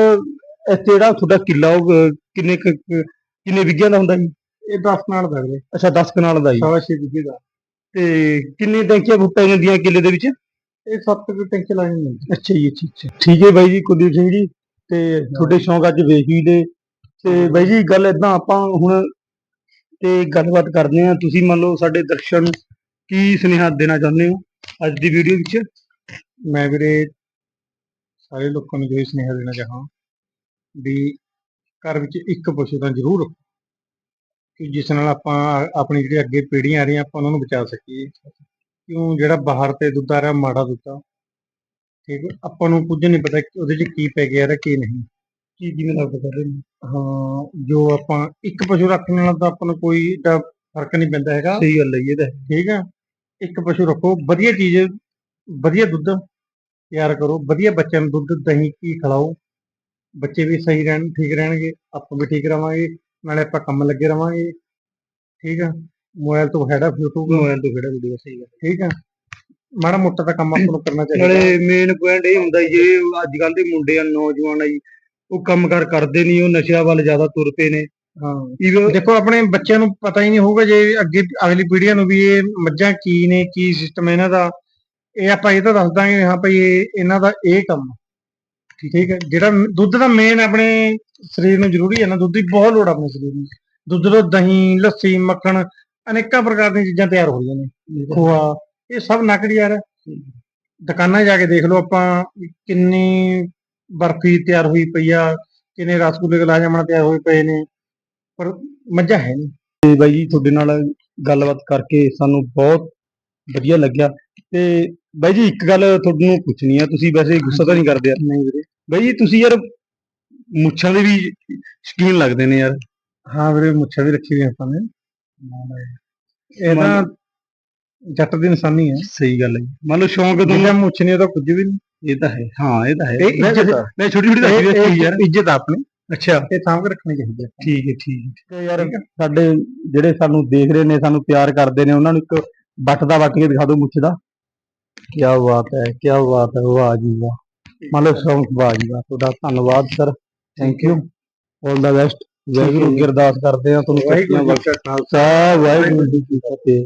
ਇੱਥੇ ਜਿਹੜਾ ਤੁਹਾਡਾ ਕਿੱਲਾ ਉਹ ਅਹ, ਕਿੰਨੇ ਕੁ- ਕੁ- ਕਿੰਨੇ ਵਿਗਿਆਂ ਦਾ ਹੁੰਦਾ ਜੀ? ਇਹ 10 ਨਾਲ ਦਾ ਵੀਰੇ। ਅੱਛਾ 10 ਕਨਾਲ ਦਾ ਜੀ। ਸਵਾ ਛੇ ਵਿਗੇ ਦਾ। ਤੇ ਕਿੰਨੀ ਟੈਂਕੀਆਂ ਬੁੱਟਾਂ ਜਾਂਦੀਆਂ ਕਿੱਲੇ ਦੇ ਵਿੱਚ? ਇਹ 7 ਕਿ ਟੈਂਕੀ ਲਾਣੀ ਹੁੰਦੀ। ਅੱਛਾ ਜੀ ਅੱਛਾ ਅੱਛਾ। ਠੀਕ ਹੈ ਬਾਈ ਜੀ ਕੁਲਦੀਪ ਸਿੰਘ ਜੀ ਤੇ ਤੁਹਾਡੇ ਸ਼ੌਂਕ ਅੱਜ ਵੇਖ ਦੇ ਤੇ ਬਾਈ ਜੀ ਗੱਲ ਇਦਾਂ ਆਪਾਂ ਹੁਣ ਤੇ ਗੱਲਬਾਤ ਕਰਦੇ ਆ ਤੁਸੀਂ ਮੰਨ ਲਓ ਸਾਡੇ ਦਰਸ਼ਕਾਂ ਨੂੰ ਕੀ ਸੁਨੇਹਾ ਦੇਣਾ ਚਾਹੁੰਦੇ ਹੋ ਅੱਜ ਦੀ ਵੀਡੀਓ ਵਿੱਚ? ਮੈਂ ਵੀਰੇ ਸਾਰੇ ਲੋਕਾਂ ਨੂੰ ਇਹ ਸੁਨੇਹਾ ਦੇਣਾ ਚਾਹਾਂ ਵੀ ਘਰ ਵਿੱਚ ਇੱਕ ਪਸ਼ੂ ਤਾਂ ਜ਼ਰੂਰ ਰੱਖੋ। ਕਿ ਜਿਸ ਨਾਲ ਆਪਾਂ ਆਪਣੀ ਜਿਹੜੀ ਅੱਗੇ ਪੀੜ੍ਹੀਆਂ ਆ ਰਹੀਆਂ ਆਪਾਂ ਉਹਨਾਂ ਨੂੰ ਬਚਾ ਸਕੀਏ। ਕਿਉਂ ਜਿਹੜਾ ਬਾਹਰ ਤੇ ਦੁੱਧ ਆ ਰਿਹਾ ਮਾੜਾ ਦੁੱਧ ਆ ਠੀਕ ਹੈ ਆਪਾਂ ਨੂੰ ਕੁਝ ਨਹੀਂ ਪਤਾ ਕਿ ਉਹਦੇ 'ਚ ਕੀ ਪੈ ਗਿਆ ਹੈ ਕੀ ਨਹੀਂ। ਕੀ ਕੀ ਮਿਲਾਵਟ ਕਰ ਰਹੇ ਨੇ ਹਾਂ ਜੋ ਆਪਾਂ ਇੱਕ ਪਸ਼ੂ ਰੱਖਣ ਨਾਲ ਤਾਂ ਆਪਾਂ ਨੂੰ ਕੋਈ ਏਡਾ ਫ਼ਰਕ ਨਹੀਂ ਪੈਂਦਾ ਹੈਗਾ। ਸਹੀ ਗੱਲ ਹੈ ਇਹ ਤਾਂ। ਹੈ। ਠੀਕ ਆ ਇੱਕ ਪਸ਼ੂ ਰੱਖੋ ਵਧੀਆ ਚੀਜ਼ ਵਧੀਆ ਦੁੱਧ ਤਿਆਰ ਕਰੋ ਵਧੀਆ ਬੱਚਿਆਂ ਨੂੰ ਦੁੱਧ ਦਹੀਂ ਕੀ ਖਿਲਾਓ। ਬੱਚੇ ਵੀ ਸਹੀ ਰਹਿਣ ਠੀਕ ਰਹਿਣਗੇ ਆਪਾਂ ਵੀ ਠੀਕ ਰਵਾਂਗੇ ਨਾਲੇ ਆਪਾਂ ਕੰਮ ਲੱਗੇ ਰਵਾਂਗੇ। ਠੀਕ ਆ ਮੋਬਾਈਲ ਤੋਂ ਹੈਡਾ YouTube ਮੋਬਾਈਲ ਤੋਂ ਕਿਹੜਾ ਵੀਡੀਓ ਸਹੀ ਗੱਲ ਠੀਕ ਆ ਮਾੜਾ ਮੋਟਾ ਤਾਂ ਕੰਮ ਆਪਾਂ ਨੂੰ ਕਰਨਾ ਚਾਹੀਦਾ। ਨਾਲੇ ਮੇਨ ਪੁਆਇੰਟ ਇਹ ਹੁੰਦਾ ਜੀ ਇਹ ਅੱਜ ਕੱਲ ਦੇ ਮੁੰਡੇ ਆ ਨੌਜਵਾਨ ਆ ਜੀ ਉਹ ਕੰਮਕਾਰ ਕਰਦੇ ਨਹੀਂ ਉਹ ਨਸ਼ਿਆਂ ਵੱਲ ਜ਼ਿਆਦਾ ਤੁਰ ਪਏ ਨੇ। ਹਾਂ। ਈਵਨ ਦੇਖੋ ਆਪਣੇ ਬੱਚਿਆਂ ਨੂੰ ਪਤਾ ਹੀ ਨਹੀਂ ਹੋਊਗਾ ਜੇ ਅੱਗੇ ਅਗਲੀ ਪੀੜ੍ਹੀਆਂ ਨੂੰ ਵੀ ਇਹ ਮੱਝਾਂ ਕੀ ਨੇ ਕੀ ਸਿਸਟਮ ਇਹਨਾਂ ਦਾ। ਇਹ ਆਪਾਂ ਇਹ ਤਾਂ ਦੱਸ ਦਾਂਗੇ ਹਾਂ ਭਈ ਇਹ ਇਹਨਾਂ ਦਾ ਇਹ ਕੰਮ ਆ। ਠੀਕ ਹੈ। ਜਿਹੜਾ ਦੁੱਧ ਦਾ ਮੇਨ ਆਪਣੇ ਸਰੀਰ ਨੂੰ ਜ਼ਰੂਰੀ ਹੈ ਨਾ ਦੁੱਧ ਦੀ ਬਹੁਤ ਲੋੜ ਆ ਆਪਣੇ ਸਰੀਰ ਨੂੰ। ਦੁੱਧ ਤੋਂ ਦਹੀਂ ਲੱਸੀ ਮੱਖਣ ਅਨੇਕਾਂ ਪ੍ਰਕਾਰ ਦੀਆਂ ਚੀਜ਼ਾਂ ਤਿਆਰ ਹੋ ਰਹੀਆਂ ਨੇ। ਖੋਆ ਇਹ ਸਭ ਨਕਲੀ ਯਾਰ। ਦੁਕਾਨਾਂ ਜਾ ਕੇ ਦੇਖ ਲਓ ਆਪਾਂ ਕਿੰਨੀ ਬਰਫੀ ਤਿਆਰ ਹੋਈ ਪਈ ਆ ਕਿੰਨੇ ਰਸਗੁੱਲੇ ਗੁਲਾਬ ਜਾਮਣ ਤਿਆਰ ਹੋਏ ਪਏ ਨੇ ਪਰ ਮੱਝਾਂ ਹੈ ਨਹੀਂ। ਤੇ ਬਾਈ ਜੀ ਤੁਹਾਡੇ ਨਾਲ ਗੱਲਬਾਤ ਕਰਕੇ ਸਾਨੂੰ ਬਹੁਤ ਵਧੀਆ ਲੱਗਿਆ। ਤੇ ਬਾਈ ਜੀ ਇੱਕ ਗੱਲ ਤੁਹਾਨੂੰ ਪੁੱਛਣੀ ਆ ਤੁਸੀਂ ਵੈਸੇ ਗੁੱਸਾ ਤਾਂ ਨਹੀਂ ਕਰਦੇ ਯਾਰ। ਨਹੀਂ ਵੀਰੇ। ਬਾਈ ਜੀ ਤੁਸੀਂ ਯਾਰ ਮੁੱਛਾਂ ਦੇ ਵੀ ਸ਼ੌਕੀਨ ਲੱਗਦੇ ਨੇ ਯਾਰ। ਹਾਂ ਵੀਰੇ ਮੁੱਛਾਂ ਵੀ ਰੱਖੀ ਹੋਈ ਆਪਾਂ ਨੇ। ਇਹ ਤਾਂ ਜੱਟ ਦੀ ਨਿਸ਼ਾਨੀ ਹੈ। ਸਹੀ ਗੱਲ ਹੈ ਜੀ। ਮੰਨ ਲਓ ਸ਼ੌਂਕ ਜਿਹਦਾ ਤੁਹਾਨੂੰ ਮੁੱਛ ਨਹੀਂ ਉਹਦਾ ਕੁਝ ਵੀ ਨਹੀਂ। ਇਹ ਤਾਂ ਹੈ। ਹਾਂ ਇਹ ਤਾਂ ਹੈ। ਇਹ ਇੱਜ਼ਤ ਆ। ਮੈਂ ਛੋਟੀ ਛੋਟੀ ਦੱਸੀ ਇਹ- ਰੱਖੀ ਯਾਰ। ਇਹ ਇੱਜ਼ਤ ਆ ਆਪਣੀ। ਅੱਛਾ। ਇਹ ਸਾਂਭ ਕੇ ਰੱਖਣੀ ਚਾਹੀਦੀ ਹੈ। ਠੀਕ ਹੈ ਠੀਕ ਹੈ। ਤੇ ਯਾਰ ਸਾਡੇ ਜਿਹੜੇ ਸਾਨੂੰ ਦੇਖ ਰਹੇ ਨੇ ਸਾਨੂੰ ਪਿਆਰ ਕਰਦੇ ਨੇ ਉਹਨਾਂ ਨੂੰ ਇੱਕ ਵੱਟ ਦਾ ਵੱਟ ਕੇ ਦਿਖਾ ਦਿਓ ਮੁੱਛ ਦਾ। ਕੀ ਬਾਤ ਹੈ ਕੀ ਬਾਤ ਹੈ। ਵਾਹ ਜੀ ਵਾਹ। ਮੰਨ ਲਓ ਸ਼ੌਂਕ ਵਾਹ ਜੀ ਵਾਹ। ਤੁਹਾਡਾ ਧੰਨਵਾਦ sir. Thank you all the best Waheguru ਅੱਗੇ ਅਰਦਾਸ ਕਰਦੇ ਆ ਤੁਹਾਨੂੰ ਵਾਹਿਗੁਰੂ ਜੀ ਵਾਹਿਗੁਰੂ ਕਾ ਖਾਲਸਾ ਵਾਹਿਗੁਰੂ ਜੀ ਕੀ ਫਤਿਹ।